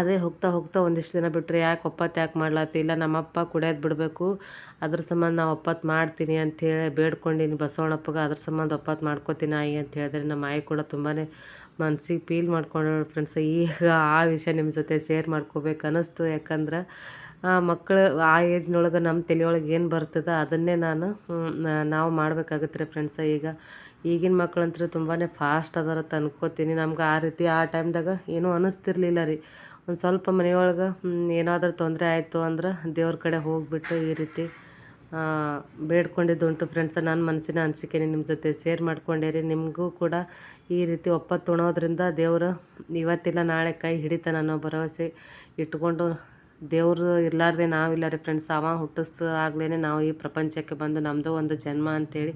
ಅದೇ ಹೋಗ್ತಾ ಹೋಗ್ತಾ ಒಂದಿಷ್ಟು ದಿನ ಬಿಟ್ಟರೆ ಯಾಕೆ ಒಪ್ಪತ್ತು ಯಾಕೆ ಮಾಡ್ಲತ್ತಿಲ್ಲ ನಮ್ಮಪ್ಪ ಕುಡಿಯೋದು ಬಿಡಬೇಕು, ಅದ್ರ ಸಂಬಂಧ ನಾ ಒಪ್ಪತ್ತು ಮಾಡ್ತೀನಿ ಅಂಥೇಳಿ ಬೇಡ್ಕೊಂಡಿನಿ ಬಸವಣ್ಣಪ್ಪಗೆ, ಅದ್ರ ಸಂಬಂಧ ಒಪ್ಪತ್ತು ಮಾಡ್ಕೋತೀನಿ ಆಯಿ ಅಂತ ಹೇಳಿದ್ರೆ ನಮ್ಮ ಆಯಿ ಕೂಡ ತುಂಬಾ ಮನ್ಸಿಗೆ ಫೀಲ್ ಮಾಡ್ಕೊಂಡು ಫ್ರೆಂಡ್ಸ್ ಈಗ ಆ ವಿಷಯ ನಿಮ್ಮ ಜೊತೆ ಶೇರ್ ಮಾಡ್ಕೋಬೇಕು ಅನ್ನಿಸ್ತು. ಯಾಕಂದ್ರೆ ಮಕ್ಕಳು ಆ ಏಜ್ನೊಳಗೆ ನಮ್ಮ ತಲೆಯೊಳಗೆ ಏನು ಬರ್ತದ ಅದನ್ನೇ ನಾನು ನಾವು ಮಾಡಬೇಕಾಗುತ್ತೆ ರೀ ಫ್ರೆಂಡ್ಸ ಈಗ ಈಗಿನ ಮಕ್ಕಳಂತೂ ತುಂಬಾ ಫಾಸ್ಟ್ ಅದಾರ ಅಂತ ಅನ್ಕೋತೀನಿ. ನಮ್ಗೆ ಆ ರೀತಿ ಆ ಟೈಮ್ದಾಗ ಏನೂ ಅನ್ನಿಸ್ತಿರ್ಲಿಲ್ಲ ರೀ. ಒಂದು ಸ್ವಲ್ಪ ಮನೆಯೊಳಗೆ ಏನಾದರೂ ತೊಂದರೆ ಆಯಿತು ಅಂದ್ರೆ ದೇವ್ರ ಕಡೆ ಹೋಗಿಬಿಟ್ಟು ಈ ರೀತಿ ಬೇಡ್ಕೊಂಡಿದ್ದುಂಟು ಫ್ರೆಂಡ್ಸ್ ನನ್ನ ಮನಸ್ಸಿನ ಅನಿಸಿಕೆನೇ ನಿಮ್ಮ ಜೊತೆ ಶೇರ್ ಮಾಡ್ಕೊಂಡೇರಿ ನಿಮಗೂ ಕೂಡ ಈ ರೀತಿ ಒಪ್ಪ ತೊಣೋದ್ರಿಂದ ದೇವರು ಇವತ್ತಿಲ್ಲ, ನಾಳೆ ಕೈ ಹಿಡಿತಾನೆ ಅನ್ನೋ ಭರವಸೆ ಇಟ್ಕೊಂಡು ದೇವರು ಇರಲಾರ್ದೆ ನಾವಿಲ್ಲ ರೀ ಫ್ರೆಂಡ್ಸ್ ಅವ ಹುಟ್ಟಿಸ್ದಾಗ್ಲೇ ನಾವು ಈ ಪ್ರಪಂಚಕ್ಕೆ ಬಂದು ನಮ್ಮದು ಒಂದು ಜನ್ಮ ಅಂತೇಳಿ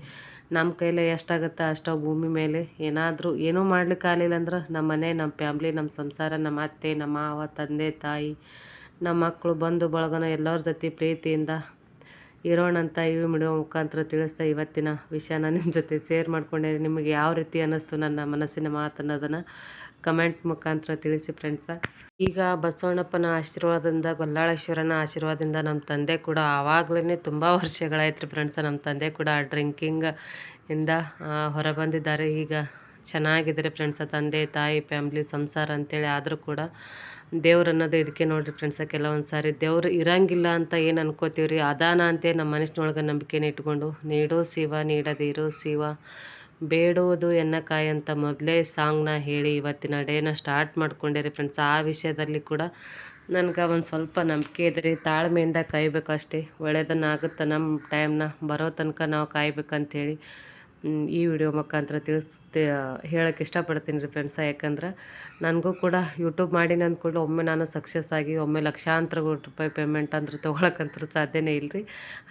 ನಮ್ಮ ಕೈಲೇ ಎಷ್ಟಾಗುತ್ತೆ ಅಷ್ಟೋ ಭೂಮಿ ಮೇಲೆ ಏನಾದರೂ ಏನೂ ಮಾಡ್ಲಿಕ್ಕೆ ಆಗಲಿಲ್ಲ ಅಂದ್ರೆ ನಮ್ಮ ಮನೆ ನಮ್ಮ ಫ್ಯಾಮ್ಲಿ ನಮ್ಮ ಸಂಸಾರ ನಮ್ಮ ಅತ್ತೆ, ನಮ್ಮ ಮಾವ, ತಂದೆ, ತಾಯಿ ನಮ್ಮ ಮಕ್ಕಳು ಬಂಧು, ಬಳಗನ ಎಲ್ಲರ ಜೊತೆ ಪ್ರೀತಿಯಿಂದ ಇರೋಣ ಅಂತ ಈ ವಿಡಿಯೋ ಮುಖಾಂತರ ತಿಳಿಸ್ತಾ ಇವತ್ತಿನ ವಿಷಯನ ನಿಮ್ಮ ಜೊತೆ ಶೇರ್ ಮಾಡ್ಕೊಂಡೆ. ನಿಮಗೆ ಯಾವ ರೀತಿ ಅನ್ನಿಸ್ತು ನನ್ನ ಮನಸ್ಸಿನ ಮಾತು ಅನ್ನೋದನ್ನು ಕಮೆಂಟ್ ಮುಖಾಂತರ ತಿಳಿಸಿ ಫ್ರೆಂಡ್ಸ ಈಗ ಬಸವಣ್ಣಪ್ಪನ ಆಶೀರ್ವಾದದಿಂದ, ಗೊಲ್ಲಾಳೇಶ್ವರನ ಆಶೀರ್ವಾದದಿಂದ ನಮ್ಮ ತಂದೆ ಕೂಡ ಆವಾಗಲೇ ತುಂಬ ವರ್ಷಗಳಾಯ್ತು ರೀ ಫ್ರೆಂಡ್ಸ ನಮ್ಮ ತಂದೆ ಕೂಡ ಡ್ರಿಂಕಿಂಗ್ ಇಂದ ಹೊರಬಂದಿದ್ದಾರೆ. ಹೊರ ಬಂದಿದ್ದಾರೆ ಈಗ ಚೆನ್ನಾಗಿದ್ದಾರೆ ಫ್ರೆಂಡ್ಸ ತಂದೆ, ತಾಯಿ ಫ್ಯಾಮ್ಲಿ ಸಂಸಾರ ಅಂತೇಳಿ ಆದರೂ ಕೂಡ ದೇವ್ರು ಅನ್ನೋದು ಇದಕ್ಕೆ ನೋಡಿರಿ ಫ್ರೆಂಡ್ಸ ಕೆಲವೊಂದು ಸಾರಿ ದೇವ್ರು ಇರಂಗಿಲ್ಲ ಅಂತ ಏನು ಅನ್ಕೋತೀವಿ ರೀ ಅದಾನ ಅಂತೇ ನಮ್ಮ ಮನಸ್ಸಿನೊಳಗೆ ನಂಬಿಕೆನ ಇಟ್ಕೊಂಡು ನೀಡೋ ಶಿವ ನೀಡದಿರೋ ಶಿವ ಬೇಡುವುದು ಎನ್ನಕಾಯಿ ಅಂತ ಮೊದಲೇ ಸಾಂಗ್ನ ಹೇಳಿ ಇವತ್ತಿನ ಡೇನ ಸ್ಟಾರ್ಟ್ ಮಾಡ್ಕೊಂಡೆ ರೀ ಫ್ರೆಂಡ್ಸ್ ಆ ವಿಷಯದಲ್ಲಿ ಕೂಡ ನನಗೆ ಒಂದು ಸ್ವಲ್ಪ ನಂಬಿಕೆ ಇದೆ ರೀ ತಾಳ್ಮೆಯಿಂದ ಕಾಯ್ಬೇಕಷ್ಟೇ. ಒಳ್ಳೆಯದನ್ನಾಗುತ್ತೆ ನಮ್ಮ ಟೈಮ್ನ ಬರೋ ತನಕ ನಾವು ಕಾಯ್ಬೇಕಂತೇಳಿ ಮ್, ಈ ವಿಡಿಯೋ ಮುಖಾಂತರ ತಿಳಿಸ್ತೆ ಹೇಳೋಕ್ಕೆ ಇಷ್ಟಪಡ್ತೀನಿ ರೀ ಫ್ರೆಂಡ್ಸ ಯಾಕಂದ್ರೆ ನನಗೂ ಕೂಡ ಯೂಟ್ಯೂಬ್ ಮಾಡಿ ನಾನು ಕೂಡ ಒಮ್ಮೆ ನಾನು ಸಕ್ಸಸ್ ಆಗಿ, ಒಮ್ಮೆ ಲಕ್ಷಾಂತರ ರೂಪಾಯಿ ಪೇಮೆಂಟ್ ಅಂದ್ರೆ ತೊಗೊಳಕ್ಕಂತೂ ಸಾಧ್ಯನೇ ಇಲ್ಲರಿ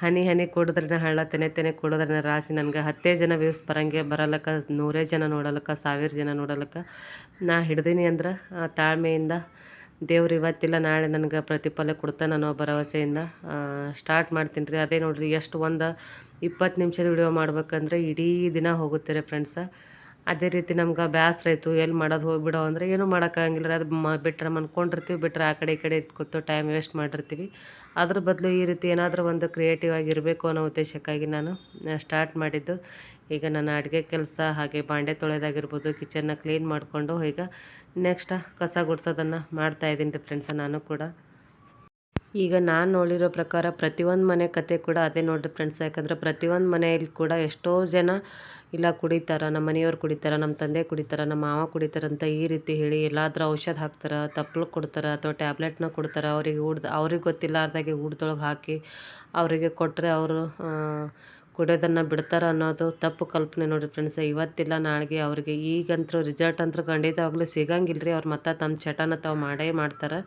ಹನಿ ಹನಿ ಕುಡಿದ್ರೆ ಹಳ್ಳ ತೆನೆ ತೆನೆ ಕುಡಿದ್ರೆ ರಾಸಿ ನನಗೆ ಹತ್ತೇ ಜನ ವ್ಯೂಸ್ ಬರಂಗೆ, ಬರಲಕ್ಕ ನೂರೇ ಜನ ನೋಡಲಕ್ಕ, ಸಾವಿರ ಜನ ನೋಡಲಕ್ಕ. ನಾ ಹಿಡ್ದೀನಿ ಅಂದ್ರೆ ತಾಳ್ಮೆಯಿಂದ ದೇವ್ರು ಇವತ್ತಿಲ್ಲ, ನಾಳೆ ನನಗೆ ಪ್ರತಿಫಲ ಕೊಡ್ತಾನೆ ಅನ್ನೋ ಭರವಸೆಯಿಂದ ಸ್ಟಾರ್ಟ್ ಮಾಡ್ತೀನಿ ರೀ. ಅದೇ ನೋಡಿರಿ, ಎಷ್ಟು ಒಂದು ಇಪ್ಪತ್ತು ನಿಮಿಷದ ವಿಡಿಯೋ ಮಾಡ್ಬೇಕಂದ್ರೆ ಇಡೀ ದಿನ ಹೋಗುತ್ತೆ ರೀ ಫ್ರೆಂಡ್ಸ ಅದೇ ರೀತಿ ನಮ್ಗೆ ಬೇಸರ ಆಯಿತು ಎಲ್ಲಿ ಮಾಡೋದು ಹೋಗ್ಬಿಡೋ ಅಂದರೆ ಏನೂ ಮಾಡೋಕ್ಕಾಗಿಲ್ಲ ಅದು ಮ ಬಿಟ್ಟರೆ ಮನ್ಕೊಂಡಿರ್ತೀವಿ ಬಿಟ್ಟರೆ ಆ ಕಡೆ ಈ ಕಡೆ ಕೂತು ಟೈಮ್ ವೇಸ್ಟ್ ಮಾಡಿರ್ತೀವಿ. ಅದ್ರ ಬದಲು ಈ ರೀತಿ ಏನಾದರೂ ಒಂದು ಕ್ರಿಯೇಟಿವ್ ಆಗಿರಬೇಕು ಅನ್ನೋ ಉದ್ದೇಶಕ್ಕಾಗಿ ನಾನು ಸ್ಟಾರ್ಟ್ ಮಾಡಿದ್ದು. ಈಗ ನನ್ನ ಅಡುಗೆ ಕೆಲಸ ಹಾಗೆ ಬಾಂಡೆ ತೊಳೆಯೋದಾಗಿರ್ಬೋದು ಕಿಚನ್ನ ಕ್ಲೀನ್ ಮಾಡಿಕೊಂಡು ಈಗ ನೆಕ್ಸ್ಟ್ ಕಸ ಗುಡ್ಸೋದನ್ನು ಮಾಡ್ತಾಯಿದ್ದೀನಿ ರೀ ಫ್ರೆಂಡ್ಸ ನಾನು ಕೂಡ. ಈಗ ನಾನು ನೋಡಿರೋ ಪ್ರಕಾರ ಪ್ರತಿಯೊಂದು ಮನೆ ಕತೆ ಕೂಡ ಅದೇ ನೋಡಿರಿ ಫ್ರೆಂಡ್ಸ್ ಯಾಕಂದ್ರೆ ಪ್ರತಿಯೊಂದು ಮನೆಯಲ್ಲಿ ಕೂಡ ಎಷ್ಟೋ ಜನ ಇಲ್ಲ ಕುಡಿತಾರ ನಮ್ಮ ಮನೆಯವ್ರು ಕುಡಿತಾರ ನಮ್ಮ ತಂದೆ ಕುಡಿತಾರ ನಮ್ಮ ಮಾವ ಕುಡಿತಾರ ಅಂತ ಈ ರೀತಿ ಹೇಳಿ ಎಲ್ಲಾದರೂ ಔಷಧ ಹಾಕ್ತಾರ, ತಪ್ಪಲು ಕೊಡ್ತಾರೆ ಅಥವಾ ಟ್ಯಾಬ್ಲೆಟ್ನ ಕೊಡ್ತಾರೆ, ಅವರಿಗೆ ಊಡ್ದು ಅವ್ರಿಗೆ ಗೊತ್ತಿಲ್ಲಾರ್ದಾಗೆ ಊಟದೊಳಗೆ ಹಾಕಿ ಅವರಿಗೆ ಕೊಟ್ಟರೆ ಅವರು ಕುಡಿಯೋದನ್ನು ಬಿಡ್ತಾರ ಅನ್ನೋದು ತಪ್ಪು ಕಲ್ಪನೆ ನೋಡ್ರಿ ಫ್ರೆಂಡ್ಸ್ ಇವತ್ತಿಲ್ಲ, ನಾಳೆಗೆ ಅವ್ರಿಗೆ ಈಗಂತೂ ರಿಸಲ್ಟ್ ಅಂತೂ ಖಂಡಿತವಾಗ್ಲೂ ಸಿಗಂಗಿಲ್ಲ ರೀ ಅವ್ರು ಮತ್ತೆ ತಮ್ಮ ಚಟನ ತಾವು ಮಾಡೇ ಮಾಡ್ತಾರೆ.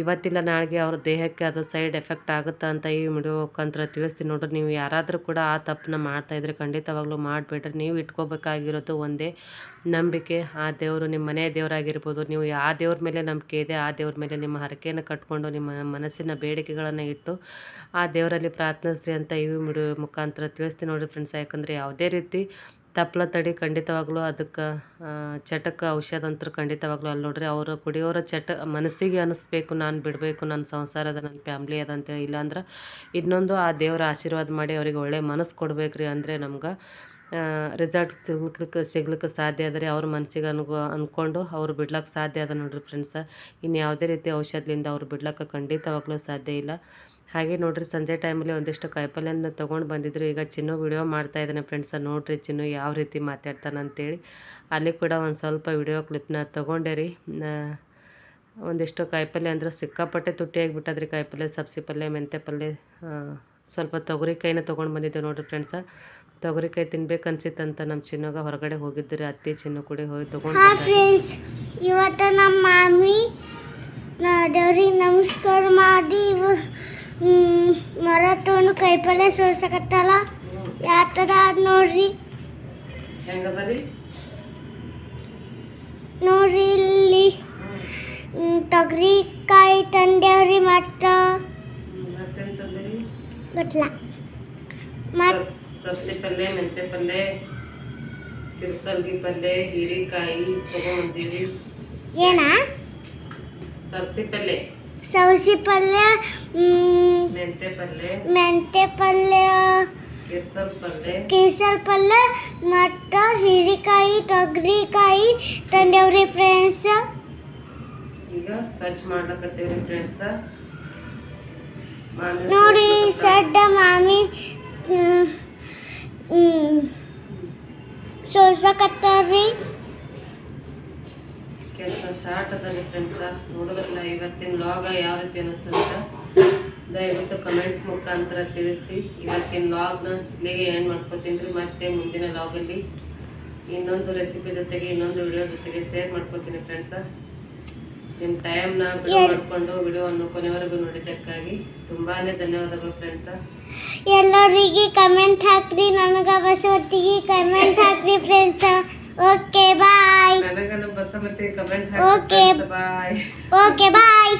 ಇವತ್ತಿಲ್ಲ, ನಾಳೆಗೆ ಅವ್ರ ದೇಹಕ್ಕೆ ಅದು ಸೈಡ್ ಎಫೆಕ್ಟ್ ಆಗುತ್ತಾ ಅಂತ ಈ ವಿಡಿಯೋ ಮುಖಾಂತರ ತಿಳಿಸ್ತೀನಿ. ನೋಡ್ರಿ, ನೀವು ಯಾರಾದರೂ ಕೂಡ ಆ ತಪ್ಪನ್ನ ಮಾಡ್ತಾಯಿದ್ರೆ ಖಂಡಿತವಾಗ್ಲೂ ಮಾಡಬೇಡ್ರಿ. ನೀವು ಇಟ್ಕೋಬೇಕಾಗಿರೋದು ಒಂದೇ ನಂಬಿಕೆ. ಆ ದೇವರು ನಿಮ್ಮ ಮನೆಯ ದೇವರಾಗಿರ್ಬೋದು. ನೀವು ಯಾವ ದೇವ್ರ ಮೇಲೆ ನಂಬಿಕೆ ಇದೆ, ಆ ದೇವ್ರ ಮೇಲೆ ನಿಮ್ಮ ಹರಕೆಯನ್ನು ಕಟ್ಕೊಂಡು ನಿಮ್ಮ ಮನಸ್ಸಿನ ಬೇಡಿಕೆಗಳನ್ನು ಇಟ್ಟು ಆ ದೇವರಲ್ಲಿ ಪ್ರಾರ್ಥನಿಸ್ರಿ ಅಂತ ಈ ವಿಡಿಯೋ ಮುಖಾಂತರ ತಿಳಿಸ್ತೀನಿ ನೋಡಿರಿ ಫ್ರೆಂಡ್ಸ್. ಯಾಕಂದರೆ ಯಾವುದೇ ರೀತಿ ತಪ್ಪಲ ತಡಿ ಖಂಡಿತವಾಗ್ಲೂ ಅದಕ್ಕೆ ಚಟಕ್ಕೆ ಔಷಧ ಅಂತೂ ಖಂಡಿತವಾಗ್ಲೂ ಅಲ್ಲಿ ನೋಡ್ರಿ, ಅವರು ಕುಡಿಯೋರ ಚಟ ಮನಸ್ಸಿಗೆ ಅನಿಸ್ಬೇಕು, ನಾನು ಬಿಡಬೇಕು ನನ್ನ ಸಂಸಾರ ಅದ ನನ್ನ ಫ್ಯಾಮ್ಲಿ ಅದ ಅಂತೇಳಿ ಇಲ್ಲಾಂದ್ರೆ ಇನ್ನೊಂದು ಆ ದೇವರ ಆಶೀರ್ವಾದ ಮಾಡಿ ಅವರಿಗೆ ಒಳ್ಳೆಯ ಮನಸ್ಸು ಕೊಡ್ಬೇಕ್ರಿ ಅಂದರೆ ನಮ್ಗೆ ರಿಸಲ್ಟ್ ಸಿಗ್ಲಿಕ್ಕೆ ಸಿಗ್ಲಿಕ್ಕೆ ಸಾಧ್ಯ ಅದ ರೀ. ಅವ್ರ ಮನಸ್ಸಿಗೆ ಅನ್ಕೊ ಅಂದ್ಕೊಂಡು ಅವ್ರು ಬಿಡ್ಲಕ್ಕೆ ಸಾಧ್ಯ ಅದ ನೋಡ್ರಿ ಫ್ರೆಂಡ್ಸ ಇನ್ನು ಯಾವುದೇ ರೀತಿ ಔಷಧದಿಂದ ಅವ್ರು ಬಿಡ್ಲಕ್ಕೆ ಖಂಡಿತವಾಗ್ಲೂ ಸಾಧ್ಯ ಇಲ್ಲ. ಹಾಗೆ ನೋಡ್ರಿ ಸಂಜೆ ಟೈಮಲ್ಲಿ ಒಂದಿಷ್ಟು ಕಾಯಿಪಲ್ಯನ ತೊಗೊಂಡು ಬಂದಿದ್ರು. ಈಗ ಚಿನ್ನು ವಿಡಿಯೋ ಮಾಡ್ತಾ ಇದ್ದಾನೆ ಫ್ರೆಂಡ್ಸ ನೋಡ್ರಿ ಚಿನ್ನು ಯಾವ ರೀತಿ ಮಾತಾಡ್ತಾನೆ ಅಂತೇಳಿ ಅಲ್ಲಿ ಕೂಡ ಒಂದು ಸ್ವಲ್ಪ ವಿಡಿಯೋ ಕ್ಲಿಪ್ನ ತೊಗೊಂಡೆ ರೀ. ಒಂದಿಷ್ಟು ಕಾಯಿಪಲ್ಯ ಅಂದ್ರೆ ಸಿಕ್ಕಾಪಟ್ಟೆ ತುಟ್ಟಿಯಾಗಿಬಿಟ್ಟದ್ರಿ ಕಾಯಿಪಲ್ಯ ಸಬ್ಸಿ ಪಲ್ಯ ಮೆಂತ್ಯ ಪಲ್ಯ. ಸ್ವಲ್ಪ ತೊಗರಿಕಾಯಿನ ತೊಗೊಂಡು ಬಂದಿದ್ದೆ ನೋಡ್ರಿ ಫ್ರೆಂಡ್ಸ ತೊಗರಿಕಾಯಿ ತಿನ್ಬೇಕು ಅನ್ಸಿತ್ತಂತ ನಮ್ಮ ಚಿನ್ನಗ ಹೊರಗಡೆ ಹೋಗಿದ್ರಿ ಅತ್ತೆ ಚಿನ್ನು ಕೂಡ ಹೋಗಿ ತೊಗೊಂಡು ಫ್ರೆಂಡ್ಸ್ ಇವತ್ತು ನಮ್ಮ ಮಾಮಿ ದೇವ್ರಿಗೆ ನಮಸ್ಕಾರ ಮಾಡಿ ಮರ ತೊಗೊಂಡು ಕೈಪಲ್ಯ ಸೋಸಕತ್ತಲ್ಲ ಥರ ಆದ್ ನೋಡ್ರಿ ನೋಡ್ರಿ ಇಲ್ಲಿ. ತೊಗರಿ ತೊಗರಿಕಾಯಿ ತಂದೇವ್ರಿ ಮತ್ತು? ಗೊತ್ತಲ್ಲ. ಮತ್ತು ಸಬ್ಸಿ ಪಲ್ಯ ಮೆಂತೆ ಪಲ್ಯ ತಿರ್ಸಲ್ಗಿ ಪಲ್ಯ ಹೀರೆಕಾಯಿ ತಗೊಂಡಿದ್ದೀವಿ ಏನ? ಸಬ್ಸಿ ಪಲ್ಯ ಸೌಸಿ ಪಲ್ಯ ಮೆಂತೆ ಪಲ್ಯ. ಮೆಂತ್ಯ ಪಲ್ಯ ಕೇಸರ್ ಪಲ್ಯ. ಮತ್ತು ಹೀರೆಕಾಯಿ ತೊಗರಿಕಾಯಿ ತಂದೇವ್ರಿ ಫ್ರೆಂಡ್ಸ್ ಈಗ ಮಾಡ್ಲಕತ್ತೀವ್ರಿ ಫ್ರೆಂಡ್ಸ್ ನೋಡಿ ಸಡ್ಡ ಮಾಮಿ ಸೋಸಕತ್ತಾರ್ರಿ ಸ್ಟಾರ್ಟ್ ಅದ ರೀ ಫ್ರೆಂಡ್ಸ ನೋಡೋದ್ರಲ್ಲ ಇವತ್ತಿನ ಲಾಗ ಯಾವ ರೀತಿ ಅನಿಸ್ತಂತ ದಯವಿಟ್ಟು ಕಮೆಂಟ್ ಮುಖಾಂತರ ತಿಳಿಸಿ. ಇವತ್ತಿನ ಲಾಗ್ನ ಇಲ್ಲಿಗೆ ಎಂಡ್ ಮಾಡ್ಕೋತೀನಿ ರೀ. ಮತ್ತೆ ಮುಂದಿನ ಲಾಗಲ್ಲಿ ಇನ್ನೊಂದು ರೆಸಿಪಿ ಜೊತೆಗೆ ಇನ್ನೊಂದು ವಿಡಿಯೋ ಜೊತೆಗೆ ಶೇರ್ ಮಾಡ್ಕೊತೀನಿ ಫ್ರೆಂಡ್ಸ ನಿಮ್ಮ ಟೈಮ್ನ ಬಿಡು ಮಾಡಿಕೊಂಡು ವಿಡಿಯೋವನ್ನು ಕೊನೆವರೆಗೂ ನೋಡಿದ್ದಕ್ಕಾಗಿ ತುಂಬಾ ಧನ್ಯವಾದಗಳು ಫ್ರೆಂಡ್ಸ ಎಲ್ಲರಿಗೆ ಕಮೆಂಟ್ ಹಾಕ್ರಿ. ನನಗೆ ಅವಶ್ಯ ಕಮೆಂಟ್ ಹಾಕ್ರಿ ಫ್ರೆಂಡ್ಸ್ ಓಕೆ ಬಾಯ್ ನನಗನ್ನು ಬಸಮತಿ ಕಮೆಂಟ್ Okay. ಹಾಕಿ ಬಾಯ್ ಓಕೆ ಬಾಯ್